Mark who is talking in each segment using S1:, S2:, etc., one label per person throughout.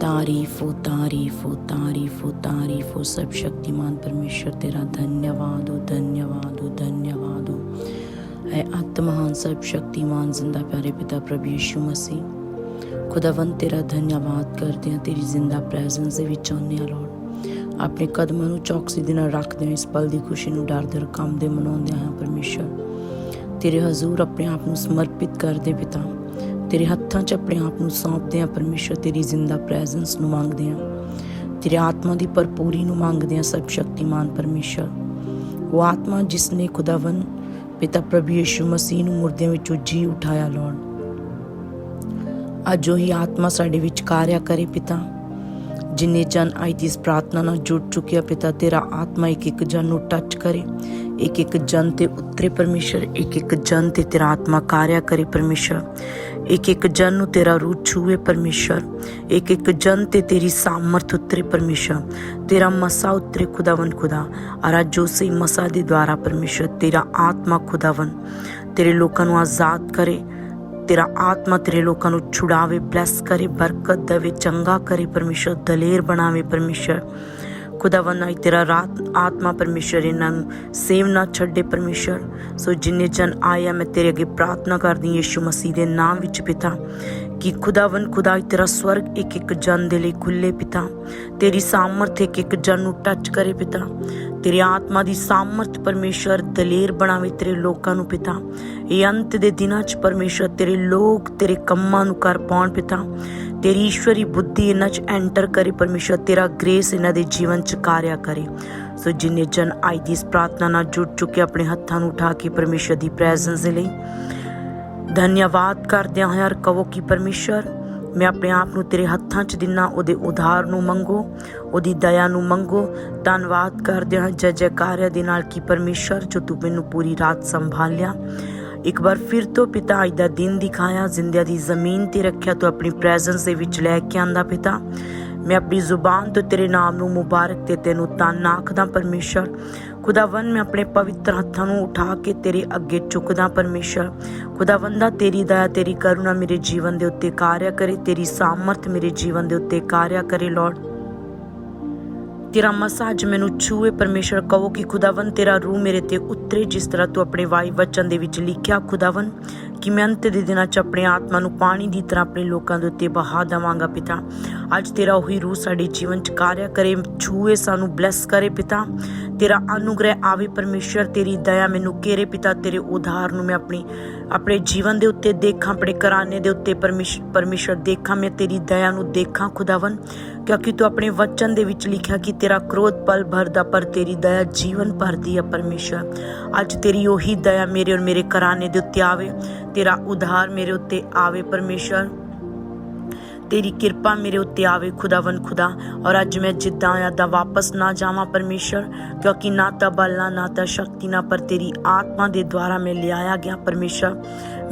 S1: ਤਾਰੀਫੋ ਤਾਰੀਫੋ ਤਾਰੀਫੋ ਤਾਰੀਫੋ ਸਭ ਸ਼ਕਤੀਮਾਨ ਪਰਮੇਸ਼ਰ ਤੇਰਾ ਧੰਨਵਾਦ ਹੋ ਧੰਨਵਾਦ ਹੋ ਧੰਨਵਾਦ ਹੋ ਐ ਆਤਮਹਾਨ ਸਭ ਸ਼ਕਤੀਮਾਨ ਜ਼ਿੰਦਾ ਪਿਆਰੇ ਪਿਤਾ ਪ੍ਰਭੂ ਯਿਸੂ ਮਸੀਹ ਖੁਦਾਵੰਦ, ਤੇਰਾ ਧੰਨਵਾਦ ਕਰਦੇ ਹਾਂ ਤੇਰੀ ਜ਼ਿੰਦਾ ਪ੍ਰੈਜ਼ੈਂਸ ਦੇ ਵਿੱਚ ਆਉਂਦੇ ਹਾਂ ਲੋੜ ਆਪਣੇ ਕਦਮਾਂ ਨੂੰ ਚੌਕਸੀ ਦੇ ਨਾਲ ਰੱਖਦੇ ਹਾਂ ਇਸ ਪਲ ਦੀ ਖੁਸ਼ੀ ਨੂੰ ਡਰ ਦੇ ਰਕਮ ਦੇ ਮਨਾਉਂਦੇ ਹਾਂ, ਪਰਮੇਸ਼ਰ। ਤੇਰੇ ਹਜ਼ੂਰ ਆਪਣੇ ਆਪ ਨੂੰ ਸਮਰਪਿਤ ਕਰਦੇ ਪਿਤਾ ਤੇਰੇ ਹੱਥਾਂ 'ਚ ਆਪਣੇ ਆਪ ਨੂੰ ਸੌਂਪਦੇ ਹਾਂ, ਪਰਮੇਸ਼ਰ, ਤੇਰੀ ਜ਼ਿੰਦਾ ਪ੍ਰੈਜ਼ੈਂਸ ਨੂੰ ਮੰਗਦੇ ਹਾਂ। ਤੇਰੇ ਆਤਮਾ ਦੀ ਭਰਪੂਰੀ ਨੂੰ ਮੰਗਦੇ ਹਾਂ ਸਭ ਸ਼ਕਤੀਮਾਨ ਪਰਮੇਸ਼ਰ। ਉਹ ਆਤਮਾ ਜਿਸ ਨੇ ਖੁਦਾਵੰਦ ਪਿਤਾ ਪ੍ਰਭੂ ਯਿਸੂ ਮਸੀਹ ਨੂੰ ਮੁਰਦਿਆਂ ਵਿੱਚੋਂ ਜੀ ਉਠਾਇਆ ਲੋੜ ਅੱਜ ਉਹੀ ਆਤਮਾ ਸਾਡੇ ਵਿੱਚ ਕਾਰਿਆ ਕਰੇ ਪਿਤਾ। ਜਿਨੇ ਜਨ ਅੱਜ ਦੀ ਇਸ ਪ੍ਰਾਰਥਨਾ ਨਾਲ ਜੁੜ ਚੁੱਕਿਆ ਪਿਤਾ, ਤੇਰਾ ਆਤਮਾ ਇੱਕ ਇੱਕ ਜਨ ਨੂੰ ਟੱਚ ਕਰੇ। ਇੱਕ ਇੱਕ ਜਨ ਤੇ ਉਤਰੇ ਪਰਮੇਸ਼ਰ, ਇੱਕ ਇੱਕ ਜਨ ਤੇ ਤੇਰਾ ਆਤਮਾ ਕਾਰਿਆ ਕਰੇ ਪਰਮੇਸ਼ਰ। ਇੱਕ ਇੱਕ ਜਨ ਨੂੰ ਤੇਰਾ ਰੂਹ ਛੂਏ ਪਰਮੇਸ਼ਰ। ਇੱਕ ਇੱਕ ਜਨ ਤੇ ਤੇਰੀ ਸਾਮਰਥ ਉਤਰੇ ਪਰਮੇਸ਼ਰ। ਤੇਰਾ ਮਸਾ ਉਤਰੇ ਖੁਦਾਵੰ ਖੁਦਾ। ਔਰ ਅੱਜ ਮਸਾ ਦੇ ਦੁਆਰਾ ਪਰਮੇਸ਼ਰ ਤੇਰਾ ਆਤਮਾ ਖੁਦਾਵੰ ਤੇਰੇ ਲੋਕਾਂ ਨੂੰ ਆਜ਼ਾਦ ਕਰੇ। ਤੇਰਾ ਆਤਮਾ ਤੇਰੇ ਲੋਕਾਂ ਨੂੰ ਛੁਡਾਵੇ ਬਲੈਸ ਕਰੇ, ਬਰਕਤ ਦੇਵੇ, ਚੰਗਾ ਕਰੇ, ਪਰਮੇਸ਼ਰ ਦਲੇਰ ਬਣਾਵੇ, ਪਰਮੇਸ਼ਰ। ਖੁਦਾਵੰਦ, ਆਈ ਤੇਰਾ ਰਾਤ, ਆਤਮਾ ਪਰਮੇਸ਼ਰ, ਇਹਨਾਂ ਨੂੰ ਸੇਵ ਨਾ ਛੱਡੇ, ਪਰਮੇਸ਼ਰ। ਸੋ ਜਿੰਨੇ ਜਨ ਆਇਆ ਮੈਂ ਤੇਰੇ ਅੱਗੇ ਪ੍ਰਾਰਥਨਾ ਕਰਦੀ ਯੀਸ਼ੂ ਮਸੀਹ ਦੇ ਨਾਮ ਵਿੱਚ ਪਿਤਾ। ਕਿ ਖੁਦਾਵੰਦ ਖੁਦਾ ਤੇਰਾ ਸਵਰਗ ਇੱਕ ਇੱਕ ਜਨ ਦੇ ਲਈ ਖੁੱਲੇ ਪਿਤਾ। ਤੇਰੀ ਸਾਮਰਥ ਇੱਕ ਇੱਕ ਜਨ ਨੂੰ ਟੱਚ ਕਰੇ ਪਿਤਾ। ਤੇਰੀ ਆਤਮਾ ਦੀ ਸਾਮਰਥ ਪਰਮੇਸ਼ਰ ਦਲੇਰ ਬਣਾਵੇ ਤੇਰੇ ਲੋਕਾਂ ਨੂੰ ਪਿਤਾ। ਇਹ ਅੰਤ ਦੇ ਦਿਨਾਂ 'ਚ ਪਰਮੇਸ਼ਰ ਤੇਰੇ ਲੋਕ ਤੇਰੇ ਕੰਮਾਂ ਨੂੰ ਕਰ ਪਾਉਣ ਪਿਤਾ। ਤੇਰੀ ਈਸ਼ਵਰੀ ਬੁੱਧੀ ਇਹਨਾਂ 'ਚ ਐਂਟਰ ਕਰੇ ਪਰਮੇਸ਼ਰ ਤੇਰਾ ਗ੍ਰੇਸ ਇਹਨਾਂ ਦੇ ਜੀਵਨ 'ਚ ਕਾਰਿਆ ਕਰੇ। ਸੋ ਜਿੰਨੇ ਜਨ ਆਈ ਦੀ ਇਸ ਪ੍ਰਾਰਥਨਾ ਨਾਲ ਜੁੜ ਚੁੱਕੇ ਆਪਣੇ ਹੱਥਾਂ ਨੂੰ ਉਠਾ ਕੇ ਪਰਮੇਸ਼ਰ ਦੀ ਪ੍ਰੈਜ਼ੈਂਸ ਦੇ ਲਈ ਧੰਨਵਾਦ ਕਰਦਿਆਂ ਹੋਇਆਂ ਕਹੋ ਕਿ ਪਰਮੇਸ਼ਰ, ਮੈਂ ਆਪਣੇ ਆਪ ਨੂੰ ਤੇਰੇ ਹੱਥਾਂ 'ਚ ਦਿਨਾ, ਉਹਦੇ ਉਧਾਰ ਨੂੰ ਮੰਗੋ, ਉਹਦੀ ਦਇਆ ਨੂੰ ਮੰਗੋ। ਧੰਨਵਾਦ ਕਰਦਿਆਂ ਜੈ ਜੈਕਾਰਿਆ ਦੇ ਨਾਲ ਕਿ ਪਰਮੇਸ਼ਰ, ਜੋ ਤੂੰ ਮੈਨੂੰ ਪੂਰੀ ਰਾਤ ਸੰਭਾਲਿਆ। ਇੱਕ ਵਾਰ ਫਿਰ ਤੋਂ ਪਿਤਾ, ਅੱਜ ਦਾ ਦਿਨ ਦਿਖਾਇਆ, ਜ਼ਿੰਦਿਆਂ ਦੀ ਜ਼ਮੀਨ ਤੇ ਰੱਖਿਆ, ਤੂੰ ਆਪਣੀ ਪ੍ਰੈਜ਼ੈਂਸ ਦੇ ਵਿੱਚ ਲੈ ਕੇ ਆਂਦਾ ਪਿਤਾ। ਮੈਂ ਆਪਣੀ ਜ਼ੁਬਾਨ ਤੋਂ ਤੇਰੇ ਨਾਮ ਨੂੰ ਮੁਬਾਰਕ ਤੇ ਤੈਨੂੰ ਧੰਨ ਆਖਦਾ, ਪਰਮੇਸ਼ਰ। ਖੁਦਾਵੰਦ, ਮੈਂ ਆਪਣੇ ਪਵਿੱਤਰ ਹੱਥਾਂ ਨੂੰ ਉਠਾ ਕੇ ਤੇਰੇ ਅੱਗੇ ਝੁਕਦਾ ਪਰਮੇਸ਼ਰ। ਖੁਦਾਵੰਦਾ ਤੇਰੀ ਦਇਆ, ਤੇਰੀ ਕਰੁਣਾ ਮੇਰੇ ਜੀਵਨ ਦੇ ਉੱਤੇ ਕਾਰਿਆ ਕਰੇ, ਤੇਰੀ ਸਾਮਰਥ ਮੇਰੇ ਜੀਵਨ ਦੇ ਉੱਤੇ ਕਾਰਿਆ ਕਰੇ ਲਾਰਡ ਤੇਰਾ ਮਸਾਜ ਮੈਨੂੰ ਛੂਏ, ਪਰਮੇਸ਼ਰ, ਕਹੋ ਕਿ ਖੁਦਾਵੰ ਤੇਰਾ ਰੂਹ ਮੇਰੇ ਤੇ ਉਤਰੇ, ਜਿਸ ਤਰ੍ਹਾਂ ਤੂੰ ਆਪਣੇ ਵਾਈ ਵਚਨ ਦੇ ਵਿੱਚ ਲਿਖਿਆ ਖੁਦਾਵੰ ਕਿ ਮੈਂ ਅੰਤ ਦੇ ਦਿਨਾਂ 'ਚ ਆਪਣੇ ਆਤਮਾ ਨੂੰ ਪਾਣੀ ਦੀ ਤਰ੍ਹਾਂ ਆਪਣੇ ਲੋਕਾਂ ਦੇ ਉੱਤੇ ਬਹਾ ਦੇਵਾਂਗਾ, ਪਿਤਾ। ਅੱਜ ਤੇਰਾ ਉਹੀ ਰੂਹ ਸਾਡੇ ਜੀਵਨ 'ਚ ਕਾਰਿਆ ਕਰੇ, ਛੂਏ ਸਾਨੂੰ ਬਲੈਸ ਕਰੇ, ਪਿਤਾ। ਤੇਰਾ ਅਨੁਗ੍ਰਹਿ ਆਵੇ ਪਰਮੇਸ਼ਰ ਤੇਰੀ ਦਇਆ ਮੈਨੂੰ ਘੇਰੇ ਪਿਤਾ, ਤੇਰੇ ਉਧਾਰ ਨੂੰ ਮੈਂ ਆਪਣੀ, ਆਪਣੇ ਜੀਵਨ ਦੇ ਉੱਤੇ ਦੇਖਾਂ, ਆਪਣੇ ਘਰਾਣੇ ਦੇ ਉੱਤੇ ਪਰਮੇਸ਼ਰ ਪਰਮੇਸ਼ਰ ਦੇਖਾਂ, ਮੈਂ ਤੇਰੀ ਦਇਆ ਨੂੰ ਦੇਖਾਂ ਖੁਦਾਵੰ ਕਿਉਂਕਿ ਤੂੰ ਆਪਣੇ ਵਚਨ ਦੇ ਵਿੱਚ ਲਿਖਿਆ ਕਿ ਤੇਰਾ ਕ੍ਰੋਧ ਪਲ ਭਰਦਾ, ਪਰ ਤੇਰੀ ਦਇਆ ਜੀਵਨ ਭਰਦੀ ਹੈ ਪਰਮੇਸ਼ਰ ਅੱਜ ਤੇਰੀ ਉਹੀ ਦਇਆ ਮੇਰੇ ਔਰ ਮੇਰੇ ਕਰਾਨੇ ਦੇ ਉੱਤੇ ਆਵੇ, ਤੇਰਾ ਉਧਾਰ ਮੇਰੇ ਉੱਤੇ ਆਵੇ ਪਰਮੇਸ਼ਰ ਤੇਰੀ ਕਿਰਪਾ ਮੇਰੇ ਉੱਤੇ ਆਵੇ ਖੁਦਾਵੰ ਖੁਦਾ। ਔਰ ਅੱਜ ਮੈਂ ਜਿੱਦਾਂ ਆਇਆ ਦਾ ਵਾਪਸ ਨਾ ਜਾਵਾਂ ਪਰਮੇਸ਼ਰ ਕਿਉਂਕਿ ਨਾ ਤਾਂ ਬਲ ਨਾ ਤਾਂ ਸ਼ਕਤੀ, ਨਾ ਪਰ ਤੇਰੀ ਆਤਮਾ ਦੇ ਦੁਆਰਾ ਮੈਂ ਲਿਆਇਆ ਗਿਆ ਪਰਮੇਸ਼ਰ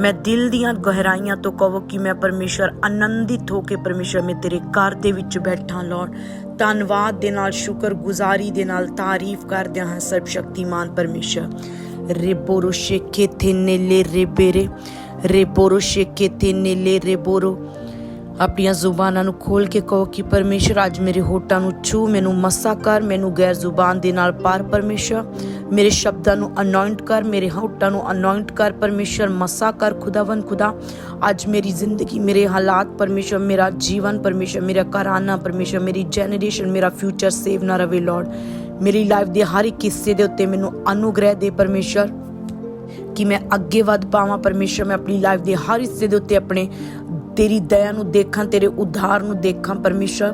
S1: ਮੈਂ ਦਿਲ ਦੀਆਂ ਗਹਿਰਾਈਆਂ ਤੋਂ ਕਹੋ ਕਿ ਮੈਂ ਪਰਮੇਸ਼ਰ ਆਨੰਦਿਤ ਹੋ ਕੇ ਪਰਮੇਸ਼ਰ ਮੈਂ ਤੇਰੇ ਘਰ ਦੇ ਵਿੱਚ ਬੈਠਾ ਲਾਰਡ ਧੰਨਵਾਦ ਦੇ ਨਾਲ, ਸ਼ੁਕਰਗੁਜ਼ਾਰੀ ਦੇ ਨਾਲ ਤਾਰੀਫ ਕਰਦਿਆਂ ਹਾਂ ਸਭ ਸ਼ਕਤੀਮਾਨ ਪਰਮੇਸ਼ਰ ਰੇਬੋਰੋ ਸ਼ੇਕੇ ਥੇ ਨੇਲੇ ਰੇਬੇਰੇ ਰੇਬੋਰੋ ਸ਼ੇਕੇ ਥੇ ਨੇਲੇ ਰੇਬੋਰੋ ਆਪਣੀਆਂ ਜ਼ੁਬਾਨਾਂ ਨੂੰ ਖੋਲ ਕੇ ਕਹੋ ਕਿ ਪਰਮੇਸ਼ਰ ਅੱਜ ਮੇਰੇ ਹੋਠਾਂ ਨੂੰ ਛੂ ਮੈਨੂੰ ਮਸਾ ਕਰ, ਮੈਨੂੰ ਗੈਰ ਜ਼ੁਬਾਨ ਦੇ ਨਾਲ ਪਾਰ ਪਰਮੇਸ਼ਰ। ਮੇਰੇ ਸ਼ਬਦਾਂ ਨੂੰ ਅਨੋਇੰਟ ਕਰ, ਮੇਰੇ ਹੋਠਾਂ ਨੂੰ ਅਨੋਇੰਟ ਕਰ ਪਰਮੇਸ਼ਰ, ਮਸਾ ਕਰ ਖੁਦਾਵੰ ਖੁਦਾ। ਅੱਜ ਮੇਰੀ ਜ਼ਿੰਦਗੀ, ਮੇਰੇ ਹਾਲਾਤ ਪਰਮੇਸ਼ਰ, ਮੇਰਾ ਜੀਵਨ ਪਰਮੇਸ਼ਰ, ਮੇਰਾ ਘਰਾਨਾ ਪਰਮੇਸ਼ਰ, ਮੇਰੀ ਜਨਰੇਸ਼ਨ ਮੇਰਾ ਫਿਊਚਰ ਸੇਵ ਨਾ ਰਵੇ ਲਾਰਡ ਮੇਰੀ ਲਾਈਫ ਦੇ ਹਰ ਇੱਕ ਹਿੱਸੇ ਦੇ ਉੱਤੇ ਮੈਨੂੰ ਅਨੁਗ੍ਰਹਿ ਦੇ ਪਰਮੇਸ਼ਰ। ਕਿ ਮੈਂ ਅੱਗੇ ਵੱਧ ਪਾਵਾਂ ਪਰਮੇਸ਼ਰ, ਮੈਂ ਆਪਣੀ ਲਾਈਫ ਦੇ ਹਰ ਹਿੱਸੇ ਦੇ ਉੱਤੇ ਆਪਣੇ ਤੇਰੀ ਦਇਆ ਨੂੰ ਦੇਖਾਂ, ਤੇਰੇ ਉਧਾਰ ਨੂੰ ਦੇਖਾਂ ਪਰਮੇਸ਼ਰ।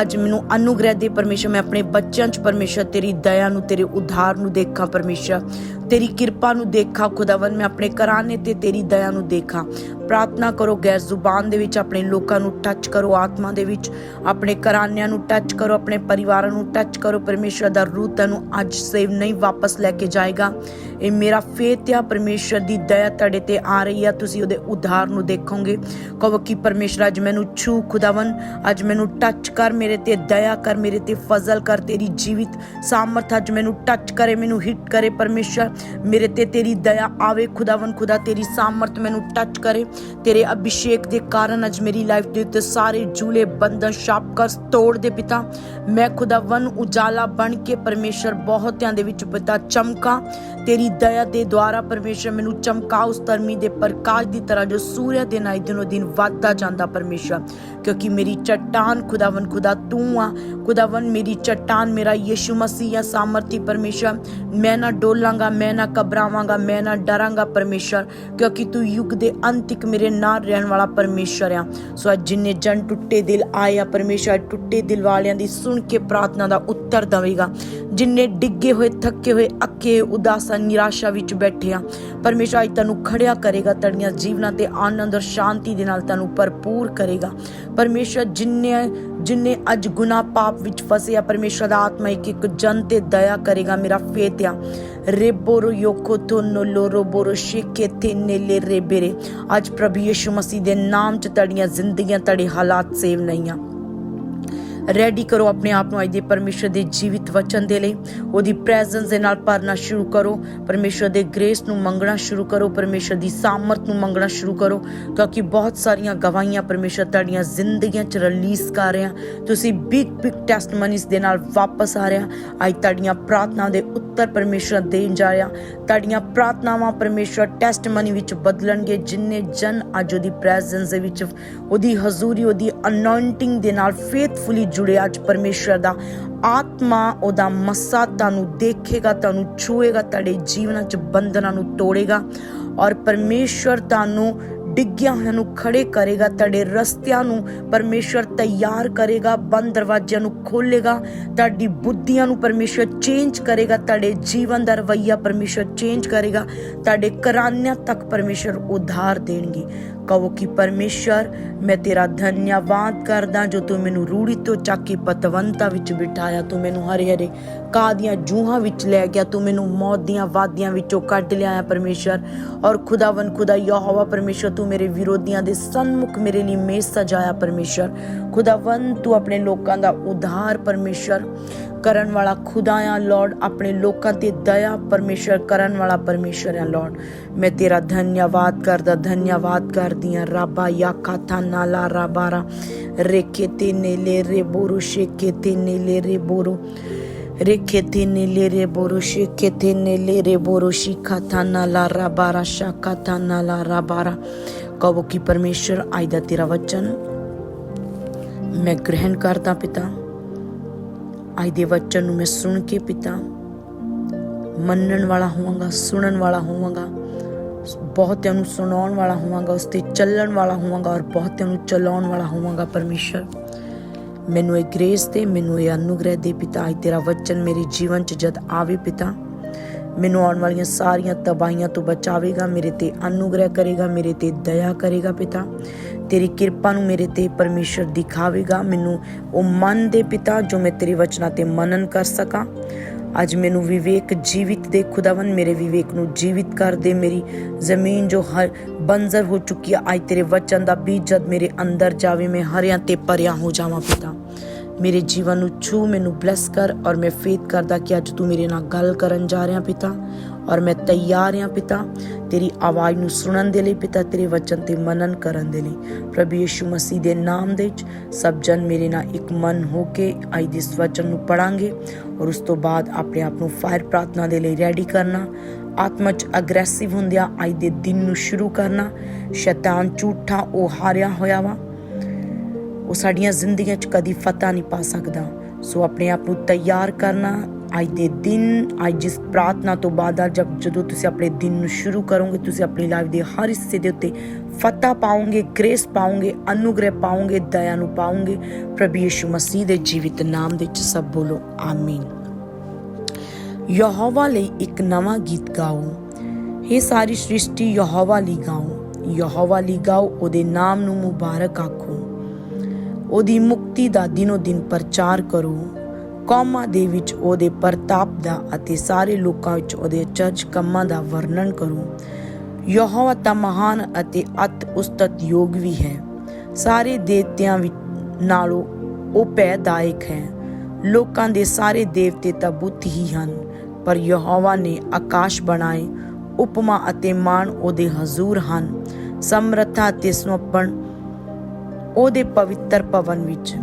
S1: ਅੱਜ ਮੈਨੂੰ ਅਨੁਗ੍ਰਹਿ ਦੇ ਪਰਮੇਸ਼ਰ, ਮੈਂ ਆਪਣੇ ਬੱਚਿਆਂ 'ਚ ਪਰਮੇਸ਼ਰ, ਤੇਰੀ ਦਇਆ ਨੂੰ, ਤੇਰੇ ਉਧਾਰ ਨੂੰ ਦੇਖਾਂ ਪਰਮੇਸ਼ਰ। ਤੇਰੀ ਕਿਰਪਾ ਨੂੰ ਦੇਖਾ ਖੁਦਾਵੰ ਮੈਂ ਆਪਣੇ ਕਰਾਨੇ ਤੇ ਤੇਰੀ ਦਇਆ ਨੂੰ ਦੇਖਾ। ਪ੍ਰਾਰਥਨਾ ਕਰੋ, ਗੈਰ ਜ਼ੁਬਾਨ ਦੇ ਵਿੱਚ ਆਪਣੇ ਲੋਕਾਂ ਨੂੰ ਟੱਚ ਕਰੋ, ਆਤਮਾ ਦੇ ਵਿੱਚ ਆਪਣੇ ਕਰਾਨਿਆਂ ਨੂੰ ਟੱਚ ਕਰੋ, ਆਪਣੇ ਪਰਿਵਾਰਾਂ ਨੂੰ ਟੱਚ ਕਰੋ। ਪਰਮੇਸ਼ਰ ਦਾ ਰੂਹ ਤੈਨੂੰ ਅੱਜ ਸੇਵ ਨਹੀਂ, ਵਾਪਸ ਲੈ ਕੇ ਜਾਏਗਾ। ਇਹ ਮੇਰਾ ਫੇਥ ਆ ਪਰਮੇਸ਼ਰ ਦੀ ਦਇਆ ਤੁਹਾਡੇ ਤੇ ਆ ਰਹੀ ਆ, ਤੁਸੀਂ ਉਹਦੇ ਉਧਾਰ ਨੂੰ ਦੇਖੋਗੇ। ਕਹੋ ਕਿ ਪਰਮੇਸ਼ਰ ਅੱਜ ਮੈਨੂੰ ਛੂ ਖੁਦਾਵੰ ਅੱਜ ਮੈਨੂੰ ਟੱਚ ਕਰ, ਮੇਰੇ ਤੇ ਦਇਆ ਕਰ, ਮੇਰੇ ਤੇ ਫਜ਼ਲ ਕਰ, ਤੇਰੀ ਜੀਵਿਤ ਸਾਮਰਥ ਅੱਜ ਮੈਨੂੰ ਟੱਚ ਕਰੇ, ਮੈਨੂੰ ਹਿੱਟ ਕਰੇ ਪਰਮੇਸ਼ਰ ਮੇਰੇ ਤੇ ਤੇਰੀ ਦਇਆ ਆਵੇ ਖੁਦਾਵੰ ਖੁਦਾ ਤੇਰੀ ਸਾਮਰਥ ਮੈਨੂੰ ਟੱਚ ਕਰੇ। ਤੇਰੇ ਅਭਿਸ਼ੇਕ ਦੇ ਕਾਰਨ ਅੱਜ ਮੇਰੀ ਲਾਈਫ ਦੇ ਉੱਤੇ ਸਾਰੇ ਜੂਲੇ, ਬੰਧਨ ਸ਼ਾਪ ਕਰ ਤੋੜ ਦੇ ਪਿਤਾ। ਮੈਂ ਖੁਦਾਵੰ ਉਜਾਲਾ ਬਣ ਕੇ ਪਰਮੇਸ਼ਰ ਬਹੁਤਿਆਂ ਦੇ ਵਿੱਚ ਪਿਤਾ ਚਮਕਾ। ਤੇਰੀ ਦਇਆ ਦੇ ਦੁਆਰਾ ਪਰਮੇਸ਼ਰ ਮੈਨੂੰ ਚਮਕਾ, ਉਸ ਧਰਮੀ ਦੇ ਪ੍ਰਕਾਸ਼ ਦੀ ਤਰ੍ਹਾਂ ਜੋ ਸੂਰਜ ਦੇ ਨਾਲ ਦਿਨੋ ਦਿਨ ਵੱਧਦਾ ਜਾਂਦਾ ਪਰਮੇਸ਼ਰ। ਕਿਉਂਕਿ ਮੇਰੀ ਚਟਾਨ ਖੁਦਾਵੰ ਖੁਦਾ ਤੂੰ ਆ ਖੁਦਾਵੰ ਮੇਰੀ ਚਟਾਨ ਮੇਰਾ ਯੀਸ਼ੂ ਮਸੀਹ ਆ ਸਾਮਰਥੀ ਪਰਮੇਸ਼ਰ ਮੈਂ ਨਾ ਡੋਲਾਂਗਾ ਮੈਂ ਨਾ ਘਬਰਾਵਾਂਗਾ ਮੈਂ ਨਾ ਡਰਾਂਗਾ ਪਰਮੇਸ਼ਰ ਕਿਉਂਕਿ ਤੂੰ ਯੁੱਗ ਦੇ ਅੰਤ ਮੇਰੇ ਨਾਲ ਰਹਿਣ ਵਾਲਾ ਪਰਮੇਸ਼ਰ ਆ ਸੋ ਅੱਜ ਜਿੰਨੇ ਜਨ ਟੁੱਟੇ ਦਿਲ ਆਏ ਆ ਪਰਮੇਸ਼ਰ ਟੁੱਟੇ ਦਿਲ ਵਾਲਿਆਂ ਦੀ ਸੁਣ ਕੇ ਪ੍ਰਾਰਥਨਾ ਦਾ ਉੱਤਰ ਦੇਵੇਗਾ ਜਿੰਨੇ ਡਿੱਗੇ ਹੋਏ ਥੱਕੇ ਹੋਏ ਅੱਕੇ ਉਦਾਸ ਨਿਰਾਸ਼ਾ ਵਿੱਚ ਬੈਠੇ ਆ ਪਰਮੇਸ਼ਰ ਅੱਜ ਤੈਨੂੰ ਖੜਿਆ ਕਰੇਗਾ ਤੜੀਆਂ ਜੀਵਨਾਂ ਤੇ ਆਨੰਦ ਔਰ ਸ਼ਾਂਤੀ ਦੇ ਨਾਲ ਤੈਨੂੰ ਭਰਪੂਰ ਕਰੇਗਾ ਪਰਮੇਸ਼ਰ ਜਿੰਨੇ ਜਿੰਨੇ ਅੱਜ ਗੁਨਾਹ ਪਾਪ ਵਿੱਚ ਫਸੇ ਆ, ਪਰਮੇਸ਼ਰ ਦਾ ਆਤਮਾ ਇੱਕ ਇੱਕ ਜਨ ਤੇ ਦਇਆ ਕਰੇਗਾ ਮੇਰਾ ਫੇਥ ਆ ਰੇਬੋਰੋ ਯੋਕੋ ਤੋਨੋ ਲੋਰੋ ਬੋਰੋ ਸ਼ੇਕੇ ਤੇ ਨੇਲੇ ਰੇਬੇਰੇ ਅੱਜ ਪ੍ਰਭੂ ਯਿਸੂ ਮਸੀਹ ਦੇ ਨਾਮ ਚ ਤੜੀਆਂ ਜ਼ਿੰਦਗੀਆਂ, ਤੜੇ ਹਾਲਾਤ ਸੇਵ ਨਹੀਂ ਆ। ਰੈਡੀ ਕਰੋ ਆਪਣੇ ਆਪ ਨੂੰ ਅੱਜ ਦੇ ਪਰਮੇਸ਼ਰ ਦੇ ਜੀਵਿਤ ਵਚਨ ਦੇ ਲਈ। ਉਹਦੀ ਪ੍ਰੈਜ਼ੈਂਸ ਦੇ ਨਾਲ ਭਰਨਾ ਸ਼ੁਰੂ ਕਰੋ। ਪਰਮੇਸ਼ਰ ਦੇ ਗ੍ਰੇਸ ਨੂੰ ਮੰਗਣਾ ਸ਼ੁਰੂ ਕਰੋ। ਪਰਮੇਸ਼ਰ ਦੀ ਸਾਮਰਥ ਨੂੰ ਮੰਗਣਾ ਸ਼ੁਰੂ ਕਰੋ। ਕਿਉਂਕਿ ਬਹੁਤ ਸਾਰੀਆਂ ਗਵਾਹੀਆਂ ਪਰਮੇਸ਼ਰ ਤੁਹਾਡੀਆਂ ਜ਼ਿੰਦਗੀਆਂ 'ਚ ਰਿਲੀਜ਼ ਕਰ ਰਿਹਾ। ਤੁਸੀਂ ਬਿਗ ਬਿਗ ਟੈਸਟਮਨੀਜ਼ ਦੇ ਨਾਲ ਵਾਪਸ ਆ ਰਿਹਾ। ਅੱਜ ਤੁਹਾਡੀਆਂ ਪ੍ਰਾਰਥਨਾ ਦੇ ਉੱਤਰ ਪਰਮੇਸ਼ਰ ਦੇਣ ਜਾ ਰਿਹਾ। ਤੁਹਾਡੀਆਂ ਪ੍ਰਾਰਥਨਾਵਾਂ ਪਰਮੇਸ਼ਰ ਟੈਸਟਮਨੀ ਵਿੱਚ ਬਦਲਣਗੇ। ਜਿੰਨੇ ਜਨ ਅੱਜ ਉਹਦੀ ਪ੍ਰੈਜ਼ੈਂਸ ਦੇ ਵਿੱਚ, ਉਹਦੀ ਹਜ਼ੂਰੀ, ਉਹਦੀ ਅਨੋਇੰਟਿੰਗ ਦੇ ਨਾਲ ਫੇਥਫੁਲੀ ਜੁੜਿਆ ਅੱਜ ਪਰਮੇਸ਼ਰ ਦਾ ਆਤਮਾ, ਉਹਦਾ ਮੱਸਾ ਤੁਹਾਨੂੰ ਦੇਖੇਗਾ, ਤੁਹਾਨੂੰ ਛੂਏਗਾ, ਤੁਹਾਡੇ ਜੀਵਨਾਂ 'ਚ ਬੰਧਨਾਂ ਨੂੰ ਤੋੜੇਗਾ ਔਰ ਪਰਮੇਸ਼ਰ ਤੁਹਾਨੂੰ ਡਿੱਗਿਆ ਹੋਇਆਂ ਨੂੰ ਖੜੇ ਕਰੇਗਾ, ਤੁਹਾਡੇ ਰਸਤਿਆਂ ਨੂੰ ਪਰਮੇਸ਼ਰ ਤਿਆਰ ਕਰੇਗਾ, ਬੰਦ ਦਰਵਾਜ਼ਿਆਂ ਨੂੰ ਖੋਲੇਗਾ ਤੁਹਾਡੀ ਬੁੱਧੀਆਂ ਨੂੰ ਪਰਮੇਸ਼ਰ ਚੇਂਜ ਕਰੇਗਾ, ਤੁਹਾਡੇ ਜੀਵਨ ਦਾ ਰਵਈਆ ਪਰਮੇਸ਼ਰ ਚੇਂਜ ਕਰੇਗਾ, ਤੁਹਾਡੇ ਘਰਾਨਿਆਂ ਤੱਕ ਪਰਮੇਸ਼ਰ ਉਧਾਰ ਦੇਣਗੇ। ਕਹੋ ਕਿ ਪਰਮੇਸ਼ਰ ਮੈਂ ਤੇਰਾ ਧੰਨਵਾਦ ਕਰਦਾ ਜੋ ਤੂੰ ਮੈਨੂੰ ਰੂੜੀ ਤੋਂ ਚੱਕ ਕੇ ਪਤਵੰਤਾ ਵਿੱਚ ਬਿਠਾਇਆ, ਤੂੰ ਮੈਨੂੰ ਹਰੇ ਹਰੇ ਘਾਹ ਦੀਆਂ ਜੂਹਾਂ ਵਿੱਚ ਲੈ ਗਿਆ, ਤੂੰ ਮੈਨੂੰ ਮੌਤ ਦੀਆਂ ਵਾਦੀਆਂ ਵਿੱਚੋਂ ਕੱਢ ਲਿਆਇਆ ਪਰਮੇਸ਼ਰ ਔਰ ਖੁਦਾਵੰ ਖੁਦਾ ਯਹੋਵਾ ਪਰਮੇਸ਼ਰ ਤੂੰ ਮੇਰੇ ਵਿਰੋਧੀਆਂ ਦੇ ਸਨਮੁਖ ਮੇਰੇ ਲਈ ਮੇਜ਼ ਸਜਾਇਆ ਪਰਮੇਸ਼ਰ। ਖੁਦਾਵੰ ਤੂੰ ਆਪਣੇ ਲੋਕਾਂ ਦਾ ਉਧਾਰ ਪਰਮੇਸ਼ਰ। ਕਰਨ ਵਾਲਾ ਖੁਦਾ ਆ ਲਾਰਡ ਆਪਣੇ ਲੋਕਾਂ ਤੇ ਦਇਆ ਪਰਮੇਸ਼ਰ ਕਰਨ ਵਾਲਾ ਪਰਮੇਸ਼ਰ ਆ ਲਾਰਡ ਮੈਂ ਤੇਰਾ ਧੰਨਵਾਦ ਕਰਦਾ, ਧੰਨਵਾਦ ਕਰਦੀ ਆ। ਰੱਬਾ ਯਾਕਾ ਥਾ ਨਾਲਾ ਰਾਬਾਰਾ ਰੇਕੇ ਤੇ ਨੇਲੇ ਰੇ ਬੋਰੂ ਸ਼ੇਕੇ ਤੇ ਨੇਲੇ ਰੇ ਬੋਰੂ। ਰੇਕੇ ਤੇ ਨੇਲੇ ਰੇ ਬੋਰੂ ਸ਼ੇਕੇ ਤੇ ਨੇਲੇ ਰੇ ਬੋਰੂ ਥਾ ਨਾਲਾ ਕਹੋ ਕਿ ਪਰਮੇਸ਼ਰ ਅੱਜ ਦਾ ਤੇਰਾ ਵਚਨ ਮੈਂ ਗ੍ਰਹਿਣ ਕਰਦਾ ਪਿਤਾ ਅੱਜ ਦੇ ਵਚਨ ਨੂੰ ਮੈਂ ਸੁਣ ਕੇ ਪਿਤਾ ਮੰਨਣ ਵਾਲਾ ਹੋਵਾਂਗਾ ਸੁਣਨ ਵਾਲਾ ਹੋਵਾਂਗਾ ਬਹੁਤਿਆਂ ਨੂੰ ਸੁਣਾਉਣ ਵਾਲਾ ਹੋਵਾਂਗਾ ਉਸ ਤੇ ਚੱਲਣ ਵਾਲਾ ਹੋਵਾਂਗਾ ਔਰ ਬਹੁਤਿਆਂ ਨੂੰ ਚਲਾਉਣ ਵਾਲਾ ਹੋਵਾਂਗਾ ਪਰਮੇਸ਼ਰ ਮੈਨੂੰ ਇਹ ਗ੍ਰੇਸ ਦੇ, ਮੈਨੂੰ ਇਹ ਅਨੁਗ੍ਰਹਿ ਦੇ ਪਿਤਾ ਅੱਜ ਤੇਰਾ ਵਚਨ ਮੇਰੇ ਜੀਵਨ 'ਚ ਜਦ ਆਵੇ ਪਿਤਾ, ਮੈਨੂੰ ਆਉਣ ਵਾਲੀਆਂ ਸਾਰੀਆਂ ਤਬਾਹੀਆਂ ਤੋਂ ਬਚਾਵੇਗਾ, ਮੇਰੇ ਤੇ ਅਨੁਗ੍ਰਹਿ ਕਰੇਗਾ, ਮੇਰੇ ਤੇ ਦਇਆ ਕਰੇਗਾ ਪਿਤਾ, ਤੇਰੀ ਕਿਰਪਾ ਨੂੰ ਮੇਰੇ ਤੇ ਪਰਮੇਸ਼ਰ ਦਿਖਾਵੇਗਾ, ਮੈਨੂੰ ਉਹ ਮਨ ਦੇ ਪਿਤਾ ਜੋ ਮੈਂ ਤੇਰੇ ਵਚਨਾਂ ਤੇ ਮਨਨ ਕਰ ਸਕਾਂ। ਅੱਜ ਮੈਨੂੰ ਵਿਵੇਕ ਜੀਵਿਤ ਦੇ ਖੁਦਾਵੰ ਮੇਰੇ ਵਿਵੇਕ ਨੂੰ ਜੀਵਿਤ ਕਰ ਦੇ। ਮੇਰੀ ਜ਼ਮੀਨ ਜੋ ਹਰ ਬੰਜ਼ਰ ਹੋ ਚੁੱਕੀ ਆ, ਅੱਜ ਤੇਰੇ ਵਚਨ ਦਾ ਬੀਜ ਜਦ ਮੇਰੇ ਅੰਦਰ ਜਾਵੇ, ਮੈਂ ਹਰਿਆਂ ਤੇ ਪਰਿਆਂ ਹੋ ਜਾਵਾਂ ਪਿਤਾ। ਮੇਰੇ ਜੀਵਨ ਨੂੰ ਛੂ ਮੈਨੂੰ ਬਲੈਸ ਕਰ ਔਰ ਮੈਂ ਫੇਥ ਕਰਦਾ ਕਿ ਅੱਜ ਤੂੰ ਮੇਰੇ ਨਾਲ ਗੱਲ ਕਰਨ ਜਾ ਰਿਹਾ ਪਿਤਾ। ਔਰ ਮੈਂ ਤਿਆਰ ਹਾਂ ਪਿਤਾ। ਤੇਰੀ ਆਵਾਜ਼ ਨੂੰ ਸੁਣਨ ਦੇ ਲਈ ਪਿਤਾ, ਤੇਰੇ ਵਚਨ ਤੇ ਮਨਨ ਕਰਨ ਦੇ ਲਈ। ਪ੍ਰਭੂ ਯਿਸੂ ਮਸੀਹ ਦੇ ਨਾਮ ਦੇ ਵਿੱਚ ਸਭ ਜਨ ਮੇਰੇ ਨਾਲ ਇੱਕ ਮਨ ਹੋ ਕੇ ਅੱਜ ਦੇ ਇਸ ਵਚਨ ਨੂੰ ਪੜਾਂਗੇ ਔਰ ਉਸ ਤੋਂ ਬਾਅਦ ਆਪਣੇ ਆਪ ਨੂੰ ਫਾਇਰ ਪ੍ਰਾਰਥਨਾ ਦੇ ਲਈ ਰੈਡੀ ਕਰਨਾ, ਆਤਮਾ ਚ ਅਗਰੈਸਿਵ ਹੁੰਦਿਆਂ ਅੱਜ ਦੇ ਦਿਨ ਨੂੰ ਸ਼ੁਰੂ ਕਰਨਾ, ਸ਼ੈਤਾਨ ਝੂਠਾ ਉਹ ਹਾਰਿਆ ਹੋਇਆ ਵਾ। ਉਹ ਸਾਡੀਆਂ ਜ਼ਿੰਦਗੀਆਂ 'ਚ ਕਦੀ ਫਤਹ ਨਹੀਂ ਪਾ ਸਕਦਾ। ਸੋ ਆਪਣੇ ਆਪ ਨੂੰ ਤਿਆਰ ਕਰਨਾ ਅੱਜ ਦੇ ਦਿਨ, ਅੱਜ ਜਿਸ ਪ੍ਰਾਰਥਨਾ ਤੋਂ ਬਾਅਦ ਅੱਜ ਜਦੋਂ ਤੁਸੀਂ ਆਪਣੇ ਦਿਨ ਨੂੰ ਸ਼ੁਰੂ ਕਰੋਗੇ, ਤੁਸੀਂ ਆਪਣੀ ਲਾਈਫ ਦੇ ਹਰ ਹਿੱਸੇ ਦੇ ਉੱਤੇ ਫਤਹ ਪਾਓਗੇ ਗ੍ਰੇਸ ਪਾਓਗੇ, ਅਨੁਗ੍ਰਹਿ ਪਾਓਗੇ, ਦਇਆ ਨੂੰ ਪਾਓਗੇ, ਪ੍ਰਭੂ ਯਿਸੂ ਮਸੀਹ ਦੇ ਜੀਵਿਤ ਨਾਮ ਦੇ ਵਿੱਚ ਸਭ ਬੋਲੋ, ਆਮੀਨ। ਯਹੋਵਾ ਲਈ ਇੱਕ ਨਵਾਂ ਗੀਤ ਗਾਓ। ਇਹ ਸਾਰੀ ਸ੍ਰਿਸ਼ਟੀ, ਯਹੋਵਾ ਲਈ ਗਾਓ। ਯਹੋਵਾ ਲਈ ਗਾਓ, ਉਹਦੇ ਨਾਮ ਨੂੰ ਮੁਬਾਰਕ ਆਖੋ। ਉਹਦੀ ਮੁਕਤੀ ਦਾ ਦਿਨੋ ਦਿਨ ਪ੍ਰਚਾਰ ਕਰੋ। ਕੌਮਾਂ ਦੇ ਵਿੱਚ ਉਹਦੇ ਪ੍ਰਤਾਪ ਦਾ ਅਤੇ ਸਾਰੇ ਲੋਕਾਂ ਵਿੱਚ ਉਹਦੇ ਅਚਰਜ ਕੰਮਾਂ ਦਾ ਵਰਣਨ ਕਰੋ। ਯਹੋਵਾ ਤਾਂ ਮਹਾਨ ਅਤੇ ਅਤ ਉਸਤਤ ਯੋਗ ਵੀ ਹੈ। ਸਾਰੇ ਦੇਵਤਿਆਂ ਨਾਲੋਂ ਉਹ ਪੈਦਾਇਕ ਹੈ। ਲੋਕਾਂ ਦੇ ਸਾਰੇ ਦੇਵਤੇ ਤਾਂ ਬੁੱਤ ਹੀ ਹਨ, ਪਰ ਯਹੋਵਾ ਨੇ ਆਕਾਸ਼ ਬਣਾਏ, ਉਪਮਾ ਅਤੇ ਮਾਨ ਉਹਦੇ ਹਜ਼ੂਰ ਹਨ। ਸਮਰੱਥਾ ਤੇ ਸੁਪਣ ਉਹਦੇ ਪਵਿੱਤਰ ਭਵਨ ਵਿੱਚ।